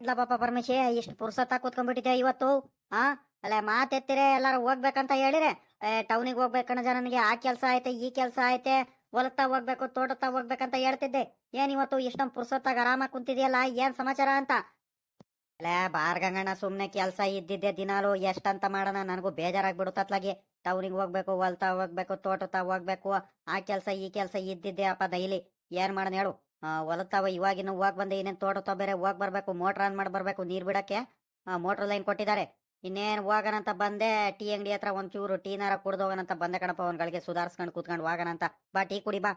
ಇಲ್ಲ ಪಾಪ ಪರಮೇಶಿ, ಇಷ್ಟು ಪುರ್ಸತ್ತ ಕೂತ್ಕೊಂಡ್ಬಿಟ್ಟಿದ್ದೆ ಇವತ್ತು? ಹಾ ಅಲ್ಲ ಮಾತೆತ್ತಿರೆ, ಎಲ್ಲಾರು ಹೋಗ್ಬೇಕಂತ ಹೇಳಿರೆ. ಟೌನಿಗೆ ಹೋಗ್ಬೇಕನ್ನ ನನಗೆ ಆ ಕೆಲಸ ಐತೆ ಈ ಕೆಲಸ ಐತೆ ಹೊಲತಾ ಹೋಗ್ಬೇಕು, ತೋಟತ್ತ ಹೋಗ್ಬೇಕಂತ ಹೇಳ್ತಿದ್ದೆ. ಏನ್ ಇವತ್ತು ಇಷ್ಟೊಂದು ಪುರ್ಸತ್ತಾಗ ಆರಾಮಾಗಿ ಕುಂತಿದ್ಯಲ್ಲ, ಏನ್ ಸಮಾಚಾರ ಅಂತ? ಅಲ್ಲ ಬಾರ್ ಗಂಗಣ್ಣ ಸುಮ್ನೆ ಕೆಲಸ ಇದ್ದಿದ್ದೆ ದಿನಾಲು, ಎಷ್ಟಂತ ಮಾಡೋಣ, ನನಗೂ ಬೇಜಾರಾಗ್ಬಿಡುತ್ತತ್ಲಾಗಿ ಟೌನಿಗೆ ಹೋಗ್ಬೇಕು, ಹೊಲ್ತಾ ಹೋಗ್ಬೇಕು, ತೋಟತ್ತ ಹೋಗ್ಬೇಕು, ಆ ಕೆಲಸ, ಈ ಕೆಲಸ ಇದ್ದಿದ್ದೆ ಅಪ್ಪ ಡೈಲಿ. ಏನ್ ಮಾಡೋಣ ಹೇಳು. ಹೊಲತ್ತಾವ ಇನ್ನು ಹೋಗ್ ಬಂದೆ ಇನ್ನೇನ್ ತೋಟ ಬೇರೆ ಹೋಗ್ ಬರ್ಬೇಕು, ಮೋಟ್ರ್ ಆನ್ ಮಾಡಿ ಬರಬೇಕು, ನೀರು ಬಿಡಕ್ಕೆ. ಮೋಟ್ರ್ ಲೈನ್ ಕೊಟ್ಟಿದ್ದಾರೆ. ಇನ್ನೇನ್ ಹೋಗೋಣಂತ ಬಂದೆ, ಟೀ ಅಂಗಡಿ ಹತ್ರ ಒಂದ್ ಚೂರು ಟೀನಾರ ಕುಡ್ದು ಹೋಗೋಣಂತ ಬಂದೆ ಕಣಪ್ಪ ಸುಧಾರ್ಸ್ಕೊಂಡ್ ಸುಧಾರಿಸ್ಕೊಂಡು ಕೂತ್ಕೊಂಡು ಹೋಗೋಣಂತ ಬಾ, ಟೀ ಕುಡಿ, ಬಾ.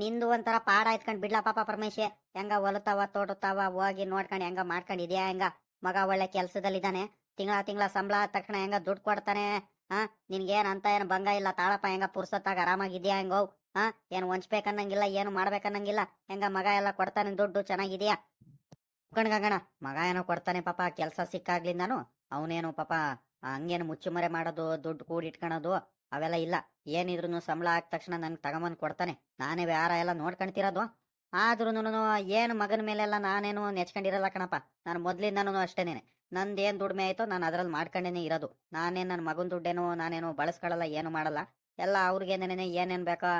ನಿಂದು ಒಂಥರ ಪಾಡ ಆಯ್ತ್ಕೊಂಡ್ ಬಿಡ್ಲಾ ಪಾಪ ಪರಮೇಶೆ. ಹೆಂಗ ಹೊಲತಾವ ತೋಟತಾವ ಹೋಗಿ ನೋಡ್ಕೊಂಡು ಹೆಂಗ ಮಾಡ್ಕೊಂಡಿದ್ಯಾ ಹೆಂಗ? ಮಗ ಒಳ್ಳೆ ಕೆಲ್ಸದಲ್ಲಿದ್ದಾನೆ. ತಿಂಗಳ ತಿಂಗಳ ಸಂಬಳ ತಕ್ಷಣ ಹೆಂಗ ದುಡ್ಡು ಕೊಡ್ತಾನೆ? ಹಾ ನಿನ್ಗೇನ್ ಅಂತ ಏನ್ ಭಂಗ ಇಲ್ಲ, ತಾಳಪ್ಪ, ಹೆಂಗ ಪುರ್ಸತ್ತಾಗ ಆರಾಮಾಗಿದ್ಯಾ ಹೆಂಗೋ? ಹಾ ಏನ್ ಹೊಂಚ್ಬೇಕನ್ನಂಗಿಲ್ಲ ಏನು ಮಾಡ್ಬೇಕನ್ನಂಗಿಲ್ಲ. ಹೆಂಗ ಮಗ ಎಲ್ಲ ಕೊಡ್ತಾನೆ, ದುಡ್ಡು ಚೆನ್ನಾಗಿದ್ಯಾ? ಕಣ್ಗಣ ಮಗ ಏನೋ ಕೊಡ್ತಾನೆ ಪಾಪ, ಕೆಲಸ ಸಿಕ್ಕಾಗ್ಲಿಂದಾನು ಅವನೇನು ಪಾಪ, ಹಂಗೇನು ಮುಚ್ಚುಮರೆ ಮಾಡೋದು, ದುಡ್ಡು ಕೂಡಿಟ್ಕೊಳೋದು ಅವೆಲ್ಲ ಇಲ್ಲ. ಏನಿದ್ರು ಸಂಬಳ ಆದ ತಕ್ಷಣ ನನ್ಗೆ ತಗೊಂಬಂದು ಕೊಡ್ತಾನೆ. ನಾನೇ ವ್ಯಾರ ಎಲ್ಲ ನೋಡ್ಕೊಂತಿರೋದು ಆದ್ರೂ ಏನು ಮಗನ ಮೇಲೆಲ್ಲ ನಾನೇನು ನೆಚ್ಕೊಂಡಿರಲ್ಲ ಕಣಪ್ಪ. ನಾನು ಮೊದ್ಲಿಂದನೂ ಅಷ್ಟೇನೇನೆ ನಂದೇನ್ ದುಡ್ಮೆ ಆಯ್ತೋ ನಾನು ಅದ್ರಲ್ಲಿ ಮಾಡ್ಕೊಂಡೇನೆ ಇರೋದು. ನಾನೇನ್ ನನ್ನ ಮಗನ ದುಡ್ಡೇನು ನಾನೇನು ಬಳಸ್ಕೊಳ್ಳಲ್ಲ ಏನು ಮಾಡಲ್ಲ. ಎಲ್ಲ ಅವ್ರಿಗೇನೇನೆ ಏನೇನ್ ಬೇಕೋ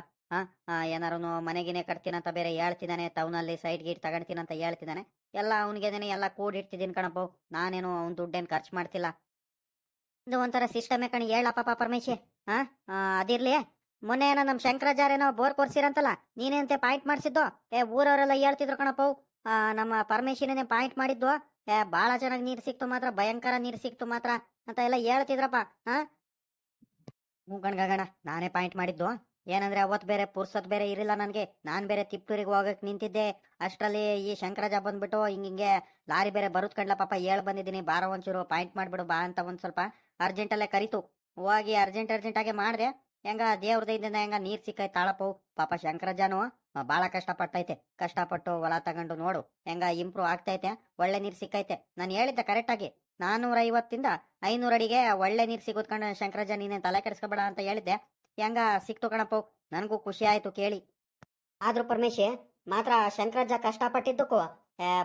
ಏನಾರು ಮನೆಗಿನೇ ಕಟ್ತೀನಂತ ಬೇರೆ ಹೇಳ್ತಿದ್ದಾನೆ ಟೌನಲ್ಲಿ ಸೈಡ್ ಗೀಟ್ ಅಂತ ಹೇಳ್ತಿದ್ದಾನೆ. ಎಲ್ಲ ಅವನಿಗೇನೆ ಎಲ್ಲ ಕೂಡಿಡ್ತಿದ್ದೀನಿ ಕಣಪ್ಪ, ನಾನೇನು ಅವ್ನ ದುಡ್ಡೇನು ಖರ್ಚು ಮಾಡ್ತಿಲ್ಲ. ಇದು ಒಂಥರ ಸಿಸ್ಟಮೇ ಕಣಿ, ಹೇಳಪ್ಪ ಪರಮೇಶಿ ಹಾ ಅದಿರ್ಲಿ. ಮೊನ್ನೆ ಏನೋ ನಮ್ಮ ಶಂಕರಾಚಾರ್ಯನೋ ಬೋರ್ ಕೊಡ್ಸಿರಂತಲ್ಲ, ನೀನೇಂತೆ ಪಾಯಿಂಟ್ ಮಾಡಿಸಿದ್ದು? ಏ, ಊರವರೆಲ್ಲ ಹೇಳ್ತಿದ್ರು ಕಣಪ್ಪ ನಮ್ಮ ಪರಮೇಶಿನೇ ಪಾಯಿಂಟ್ ಮಾಡಿದ್ದು? ಏ ಭಾಳ ಚೆನ್ನಾಗಿ ನೀರು ಸಿಕ್ತು ಮಾತ್ರ, ಭಯಂಕರ ನೀರು ಸಿಕ್ತು ಮಾತ್ರ ಅಂತ ಎಲ್ಲ ಹೇಳ್ತಿದ್ರಪ್ಪ. ಹಾ ಗಣ ನಾನೇ ಪಾಯಿಂಟ್ ಮಾಡಿದ್ದು. ಏನಂದ್ರೆ ಅವತ್ ಬೇರೆ ಪುರ್ಸತ್ ಬೇರೆ ಇರಿಲ್ಲ ನನಗೆ. ನಾನ್ ಬೇರೆ ತಿಪ್ಟೂರಿಗೆ ಹೋಗಕ್ ನಿಂತಿದ್ದೆ. ಅಷ್ಟರಲ್ಲಿ ಈ ಶಂಕರಾಜ ಬಂದ್ಬಿಟ್ಟು ಹಿಂಗಿಂಗೆ ಲಾರಿ ಬೇರೆ ಬರುತ್ ಕಂಡ್ಲ ಪಾಪ, ಹೇಳ್ ಬಂದಿದ್ದೀನಿ, ಬಾರ ಒಂಚೂರು, ಪಾಯಿಂಟ್ ಮಾಡ್ಬಿಡು, ಬಾ ಅಂತ ಒಂದ್ ಸ್ವಲ್ಪ ಅರ್ಜೆಂಟಲ್ಲೇ ಕರಿತು. ಹೋಗಿ ಅರ್ಜೆಂಟ್ ಅರ್ಜೆಂಟ್ ಆಗಿ ಮಾಡ್ದೆ. ಹೆಂಗ ದೇವ್ರ ದಯದಿಂದ ಹೆಂಗ ನೀರ್ ಸಿಕ್ಕೈತೆ ತಾಳಪ್ಪವು ಪಾಪ ಶಂಕರಜಾನು ಬಾಳ ಕಷ್ಟಪಟ್ಟೈತೆ. ಕಷ್ಟಪಟ್ಟು ಹೊಲ ತಗೊಂಡು ನೋಡು. ಹೆಂಗ ಇಂಪ್ರೂವ್ ಆಗ್ತೈತೆ, ಒಳ್ಳೆ ನೀರ್ ಸಿಕ್ಕೈತೆ. ನಾನು ಹೇಳಿದ್ದೆ ಕರೆಕ್ಟ್ ಆಗಿ ನಾನೂರ ಐವತ್ತಿಂದ ಐನೂರ ಅಡಿಗೆ ಒಳ್ಳೆ ನೀರ್ ಸಿಗೋದ್ಕೊಂಡು ಶಂಕರಾಜ ನೀನೇ ತಲೆ ಕೆಡಿಸ್ಕೊಬೇಡ ಅಂತ ಹೇಳಿದ್ದೆ. ಹೆಂಗ ಸಿಕ್ತು ಕಣಪ್ಪ ನನಗೂ ಖುಷಿ ಆಯ್ತು ಕೇಳಿ. ಆದ್ರೂ ಪರಮೇಶಿ, ಮಾತ್ರ ಶಂಕರಜ್ಜ ಕಷ್ಟಪಟ್ಟಿದ್ದಕ್ಕೂ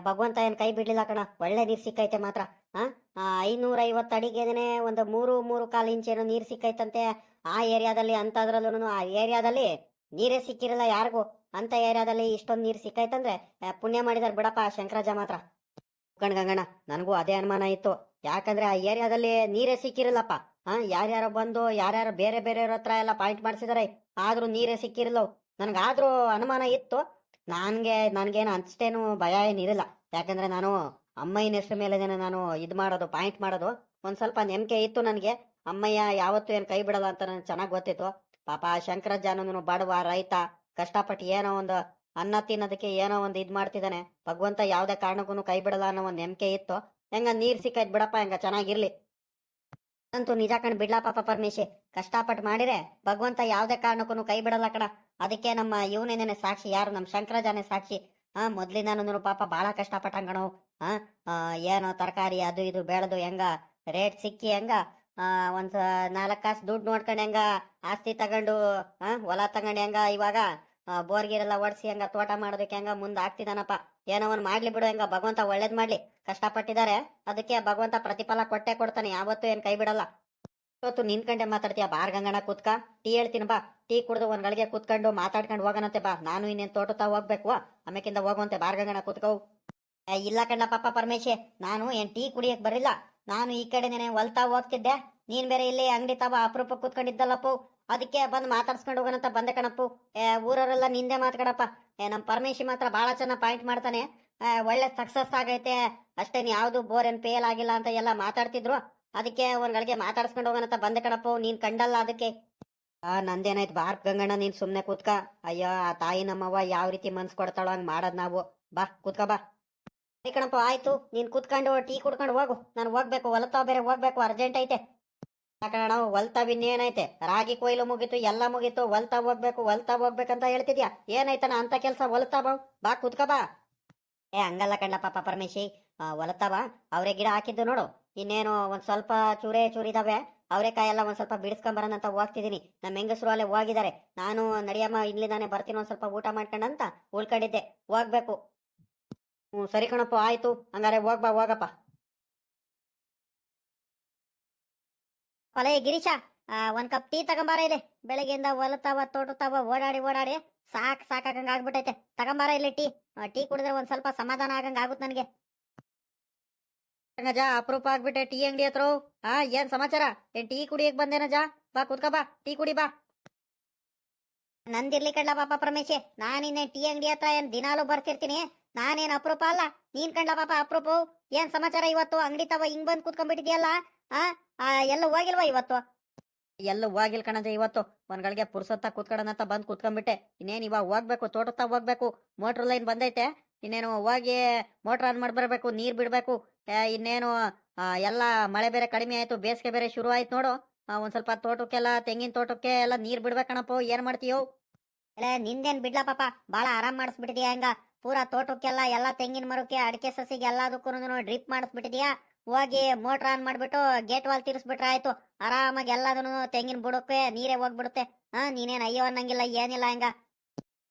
ಭಗವಂತ ಏನು ಕೈ ಬಿಡ್ಲಿಲ್ಲ ಕಣ. ಒಳ್ಳೆ ನೀರು ಸಿಕ್ಕೈತೆ ಮಾತ್ರ. ಹಾ ಐನೂರ ಐವತ್ತು ಅಡಿಗೆನೆ ಒಂದು ಮೂರು ಮೂರು ಕಾಲು ಇಂಚಿನ ನೀರು ಸಿಕ್ಕೈತಂತೆ. ಆ ಏರಿಯಾದಲ್ಲಿ ಅಂತದ್ರಲ್ಲೂ ಆ ಏರಿಯಾದಲ್ಲಿ ನೀರೇ ಸಿಕ್ಕಿರಲ್ಲ ಯಾರಿಗೂ. ಅಂತ ಏರಿಯಾದಲ್ಲಿ ಇಷ್ಟೊಂದು ನೀರು ಸಿಕ್ಕೈತಂದ್ರೆ ಪುಣ್ಯ ಮಾಡಿದಾರೆ ಬಿಡಪ್ಪ ಶಂಕರಜ್ಜ ಮಾತ್ರ. ಗಂಗಣ್ಣ, ನನಗೂ ಅದೇ ಅನುಮಾನ ಇತ್ತು. ಯಾಕಂದ್ರೆ ಆ ಏರಿಯಾದಲ್ಲಿ ನೀರೇ ಸಿಕ್ಕಿರಲ್ಲಪ್ಪ. ಹಾ, ಯಾರ್ಯಾರೋ ಬಂದು, ಯಾರ್ಯಾರು ಬೇರೆ ಬೇರೆಯವ್ರ ಹತ್ರ ಎಲ್ಲ ಪಾಯಿಂಟ್ ಮಾಡಿಸಿದಾರೆ. ಆದ್ರೂ ನೀರೇ ಸಿಕ್ಕಿರಲ್ಲ ನನಗಾದ್ರೂ ಅನುಮಾನ ಇತ್ತು. ನನ್ಗೆ, ನನ್ಗೇನು ಅಷ್ಟೇನು ಭಯ ಏನಿರಲ್ಲ ಯಾಕಂದ್ರೆ ನಾನು ಅಮ್ಮಯ್ಯನ ಹೆಸರು ಮೇಲೆ ನಾನು ಇದು ಮಾಡೋದು ಪಾಯಿಂಟ್ ಮಾಡೋದು. ಒಂದ್ ಸ್ವಲ್ಪ ನೆಮ್ಮಕೆ ಇತ್ತು ನನಗೆ. ಅಮ್ಮಯ್ಯ ಯಾವತ್ತೂ ಏನು ಕೈ ಬಿಡಲ್ಲ ಅಂತ ನನಗೆ ಚೆನ್ನಾಗಿ ಗೊತ್ತಿತ್ತು. ಪಾಪ ಶಂಕರಜ್ಜಾನನು ಬಡವ ರೈತ, ಕಷ್ಟಪಟ್ಟು ಏನೋ ಒಂದು ಅನ್ನ ತಿನ್ನೋದಕ್ಕೆ ಏನೋ ಒಂದು ಇದು ಮಾಡ್ತಿದ್ದಾನೆ. ಭಗವಂತ ಯಾವುದೇ ಕಾರಣಕ್ಕೂ ಕೈ ಬಿಡಲ್ಲ ಅನ್ನೋ ಒಂದು ನೆಮ್ಮಕೆ ಇತ್ತು. ಹೆಂಗ ನೀರು ಸಿಕ್ಕೈತ್ ಬಿಡಪ್ಪ, ಹೆಂಗ ಚೆನ್ನಾಗಿರ್ಲಿ. ಅಂತೂ ನಿಜ ಕಣ್ ಬಿಡ್ಲಾ ಪಾಪ ಪರಮೇಶಿ. ಕಷ್ಟಪಟ್ಟು ಮಾಡಿರೆ ಭಗವಂತ ಯಾವ್ದೇ ಕಾರಣಕ್ಕೂ ಕೈ ಬಿಡಲ್ಲ ಕಣ. ಅದಕ್ಕೆ ನಮ್ಮ ಇವನೇನೇನೆ ಸಾಕ್ಷಿ, ಯಾರು ನಮ್ಮ ಶಂಕರಜಾನೆ ಸಾಕ್ಷಿ? ಹಾ ಮೊದ್ಲಿಂದಾನು ಪಾಪ ಬಹಳ ಕಷ್ಟಪಟ್ಟಂಗಣವು ಹಾ ಏನೋ ತರಕಾರಿ ಅದು ಇದು ಬೆಳೆದು ಹೆಂಗ, ರೇಟ್ ಸಿಕ್ಕಿ ಹೆಂಗ ಒಂದ್ ನಾಲ್ಕು ಕಾಸು ದುಡ್ಡು ನೋಡ್ಕೊಂಡು ಹೆಂಗ, ಆಸ್ತಿ ತಗೊಂಡು ಹೊಲ ತಗೊಂಡು ಹೆಂಗ ಇವಾಗ? ಬೋರ್ಗಿರೆಲ್ಲ ಒಡ್ಸಿ ಹೆಂಗ ತೋಟ ಮಾಡೋದಕ್ಕೆ ಹೆಂಗ ಮುಂದೆ ಆಗ್ತಿದಾನಪ್ಪ. ಏನೋ ಒಂದು ಮಾಡ್ಲಿ ಬಿಡು ಹೆಂಗ, ಭಗವಂತ ಒಳ್ಳೇದ್ ಮಾಡ್ಲಿ. ಕಷ್ಟಪಟ್ಟಿದ್ದಾರೆ ಅದಕ್ಕೆ ಭಗವಂತ ಪ್ರತಿಫಲ ಕೊಟ್ಟೆ ಕೊಡ್ತಾನೆ, ಯಾವತ್ತೂ ಏನ್ ಕೈ ಬಿಡಲ್ಲ. ಇವತ್ತು ನಿನ್ಕಂಡೆ ಮಾತಾಡ್ತೀಯ? ಬಾರ್ ಗಂಗಣ ಕುತ್ಕ. ಟೀ ಹೇಳ್ತೀನಿ ಬಾ. ಟೀ ಕುಡ್ದು ಒಂದ್ ಗಳಿಗೆ ಕುತ್ಕೊಂಡು ಮಾತಾಡ್ಕೊಂಡು ಹೋಗೋಣಂತೆ ಬಾ. ನಾನು ಇನ್ನೇನ್ ತೋಟತಾ ಹೋಗ್ಬೇಕು ಆಮೇಕಿಂದ ಹೋಗುವಂತೆ, ಬಾರ್ ಗಂಗಣ ಕೂತ್ಕವು ಇಲ್ಲ ಕಂಡ ಪಾಪ ಪರಮೇಶ್ ನಾನು ಏನ್ ಟೀ ಕುಡಿಯಕ್ ಬರಿಲ್ಲ ನಾನು ಈ ಕಡೆನೇನೆ ಹೊಲ್ತಾ ಹೋಗ್ತಿದ್ದೆ. ನೀನ್ ಬೇರೆ ಇಲ್ಲಿ ಅಂಗಡಿ ತವ ಅಪರೂಪ ಕೂತ್ಕೊಂಡಿದ್ದಲ್ಲಪ್ಪು. ಅದಕ್ಕೆ ಬಂದು ಮಾತಾಡ್ಸ್ಕೊಂಡು ಹೋಗೋಣಂತ ಬಂದೆ ಕಣಪ್ಪು. ಊರವರೆಲ್ಲ ನಿಂದೆ ಮಾತಾಡಪ್ಪ. ಏ ನಮ್ಮ ಪರಮೇಶಿ ಮಾತ್ರ ಭಾಳ ಚೆನ್ನಾಗಿ ಪಾಯಿಂಟ್ ಮಾಡ್ತಾನೆ. ಒಳ್ಳೆ ಸಕ್ಸಸ್ ಆಗೈತೆ. ಅಷ್ಟೇನ್ ಯಾವುದು ಬೋರ್ ಏನ್ ಫೇಲ್ ಆಗಿಲ್ಲ ಅಂತ ಎಲ್ಲ ಮಾತಾಡ್ತಿದ್ರು. ಅದಕ್ಕೆ ಒಂದ್ಗಳಿಗೆ ಮಾತಾಡ್ಸ್ಕೊಂಡು ಹೋಗೋಣಂತ ಬಂದೆ ಕಣಪ್ಪು. ನೀನ್ ಕಂಡಲ್ಲ ಅದಕ್ಕೆ. ಆ, ನಂದೇನಾಯ್ತು? ಬಾರ್ ಗಂಗಣ್ಣ, ನೀನ್ ಸುಮ್ನೆ ಕೂತ್ಕ. ಅಯ್ಯೋ, ಆ ತಾಯಿ ನಮ್ಮವ್ವ ಯಾವ ರೀತಿ ಮನ್ಸು ಕೊಡ್ತಾಳೋ ಹಂಗ್ ಮಾಡೋದ್ ನಾವು. ಬಾ, ಕೂತ್ಕ, ಬಾ. ಸರಿ ಕಣಪ್ಪ, ಆಯ್ತು. ನೀನ್ ಕೂತ್ಕೊಂಡು ಟೀ ಕುಡ್ಕೊಂಡು ಹೋಗು. ನಾನು ಹೋಗ್ಬೇಕು ಹೊಲತಾವ ಬೇರೆ ಹೋಗ್ಬೇಕು ಅರ್ಜೆಂಟ್ ಐತೆ. ಯಾಕಣ್ಣ ಹೊಲ್ತಾವ್ ಇನ್ನೇನೈತೆ? ರಾಗಿ ಕೊಯ್ಲು ಮುಗೀತು, ಎಲ್ಲ ಮುಗೀತು ಹೊಲ್ತಾ ಹೋಗ್ಬೇಕು ಹೊಲ್ತಾ ಹೋಗ್ಬೇಕಂತ ಹೇಳ್ತಿದ್ಯಾ? ಏನೈತನ ಅಂತ ಕೆಲಸ ಹೊಲ್ತಾ ಬಾ ಬಾ ಕೂತ್ಕ ಬಾ. ಏ, ಹಂಗಲ್ಲ ಕಣ್ಣ ಪಾಪ ಪರಮೇಶಿ. ಬಾ. ಅವರೇ ಗಿಡ ಹಾಕಿದ್ದು ನೋಡು. ಇನ್ನೇನು ಒಂದ್ ಸ್ವಲ್ಪ ಚೂರೇ ಚೂರಿದಾವೆ. ಅವರೆಕಾಯಿ ಎಲ್ಲ ಒಂದ್ ಸ್ವಲ್ಪ ಬಿಡಿಸ್ಕೊಂಬರೋಣ ಅಂತ ಹೋಗ್ತಿದೀನಿ. ನಮ್ಮ ಹೆಂಗಸರು ಅಲ್ಲೇ ಹೋಗಿದ್ದಾರೆ ನಾನು ನಡಿಯಮ್ಮ ಇಲ್ಲಿಂದಾನೆ ಬರ್ತೀನಿ ಒಂದ್ ಸ್ವಲ್ಪ ಊಟ ಮಾಡ್ಕೊಂಡಂತ ಉಳ್ಕೊಂಡಿದ್ದೆ. ಹೋಗ್ಬೇಕು. ಹ್ಞೂ ಸರಿ ಕಣಪ್ಪ, ಆಯ್ತು. ಹಂಗಾರೆ ಹೋಗ್ಬಾ ಹೋಗಪ್ಪ. ಹೊಲೆ ಗಿರೀಶ ಒಂದ್ ಕಪ್ ಟೀ ತಗೊಂಬಾರ ಇಲ್ಲಿ. ಬೆಳಗ್ಗೆಯಿಂದ ಹೊಲತಾವ ತೋಟತಾವ, ಓಡಾಡಿ ಓಡಾಡಿ, ಸಾಕ್ ಸಾಕಾಗಂಗ ಆಗ್ಬಿಟ್ಟೈತೆ. ತಗೊಂಬಾರ ಇಲ್ಲಿ ಟೀ. ಟೀ ಕುಡಿದ್ರೆ ಒಂದ್ ಸ್ವಲ್ಪ ಸಮಾಧಾನ ಆಗಂಗ ಆಗುತ್ತೆ ನನಗೆ. ನಜ ಅಪರೂಪ ಆಗ್ಬಿಟ್ಟೆ ಟೀ ಅಂಗಡಿ ಹತ್ರ? ಹಾ ಏನ್ ಸಮಾಚಾರ? ಏನ್ ಟೀ ಕುಡಿಯಕ್ ಜಾ ಬಾ, ಕುತ್ಕ ಬಾ, ಟೀ ಕುಡಿ ಬಾ. ನಂದಿರ್ಲಿ ಕಡ್ಲ ಪಾಪ ಪರಮೇಶ್ ನಾನಿನ್ನೆ ಟೀ ಅಂಗಡಿ ಹತ್ರ ಏನ್ ದಿನಾಲು ಬರ್ತಿರ್ತೀನಿ. ನಾನೇನ್ ಅಪರೂಪ ಅಲ್ಲ? ನೀನ್ ಕಂಡ್ಲ ಪಾಪ ಅಪರೂಪ? ಏನ್ ಸಮಾಚಾರ ಇವತ್ತು? ಅಂಗಡಿ ತವ ಹಿಂಗ್ ಬಂದ್ ಕುತ್ಕೊಂಡ್ಬಿಟ್ಟಿದ್ಯಲ್ಲ? ಆ ಎಲ್ಲ ಹೋಗಿಲ್ವಾ ಇವತ್ತು? ಎಲ್ಲ ಹೋಗಿಲ್ ಕಣಜ ಇವತ್ತು. ಒಂದ್ಗಳಿಗೆ ಪುರ್ಸತ್ತ ಕೂತ್ಕಡನಂತ ಬಂದ್ ಕುತ್ಕೊಂಡ್ಬಿಟ್ಟೆ ಇನ್ನೇನ್ ಇವಾಗ ಹೋಗ್ಬೇಕು ತೋಟತ್ತ ಹೋಗ್ಬೇಕು. ಮೋಟರ್ ಲೈನ್ ಬಂದೈತೆ. ಇನ್ನೇನು ಹೋಗಿ ಮೋಟರ್ ಆನ್ ಮಾಡ್ಬರ್ಬೇಕು ನೀರ್ ಬಿಡ್ಬೇಕು. ಇನ್ನೇನು ಆ, ಎಲ್ಲ ಮಳೆ ಬೇರೆ ಕಡಿಮೆ ಆಯ್ತು ಬೇಸಿಗೆ ಬೇರೆ ಶುರು ಆಯ್ತು ನೋಡು. ಒಂದ್ ಸ್ವಲ್ಪ ತೋಟಕ್ಕೆಲ್ಲ ತೆಂಗಿನ ತೋಟಕ್ಕೆ ಎಲ್ಲ ನೀರ್ ಬಿಡ್ಬೇಕಣಪ್ಪ ಏನ್ ಮಾಡ್ತೀಯೋ? ಏ ನಿಂದೇನ್ ಬಿಡ್ಲಾ ಪಾಪ. ಬಾಳ ಆರಾಮ್ ಮಾಡಿಸ್ಬಿಟ್ಟಿದ್ಯಾ ಹೆಂಗ? ಪೂರಾ ತೋಟಕ್ಕೆಲ್ಲ ಎಲ್ಲಾ ತೆಂಗಿನ ಮರಕ್ಕೆ ಅಡಿಕೆ ಸಸಿಗೆ ಎಲ್ಲದಕ್ಕೂ ಡ್ರಿಪ್ ಮಾಡಿಸ್ಬಿಟ್ಟಿದ್ಯಾ? ಹೋಗಿ ಮೋಟ್ರ್ ಆನ್ ಮಾಡ್ಬಿಟ್ಟು ಗೇಟ್ ವಾಲ್ ತಿರ್ಸ್ಬಿಟ್ರೆ ಆಯ್ತು. ಆರಾಮಾಗಿ ಎಲ್ಲದನ್ನು ತೆಂಗಿನ ಬುಡಕ್ಕೆ ನೀರೇ ಹೋಗ್ಬಿಡುತ್ತೆ. ಹಾ, ನೀನೇನ್ ಅಯ್ಯೋ ಅನ್ನಂಗಿಲ್ಲ, ಏನಿಲ್ಲ ಹಂಗ.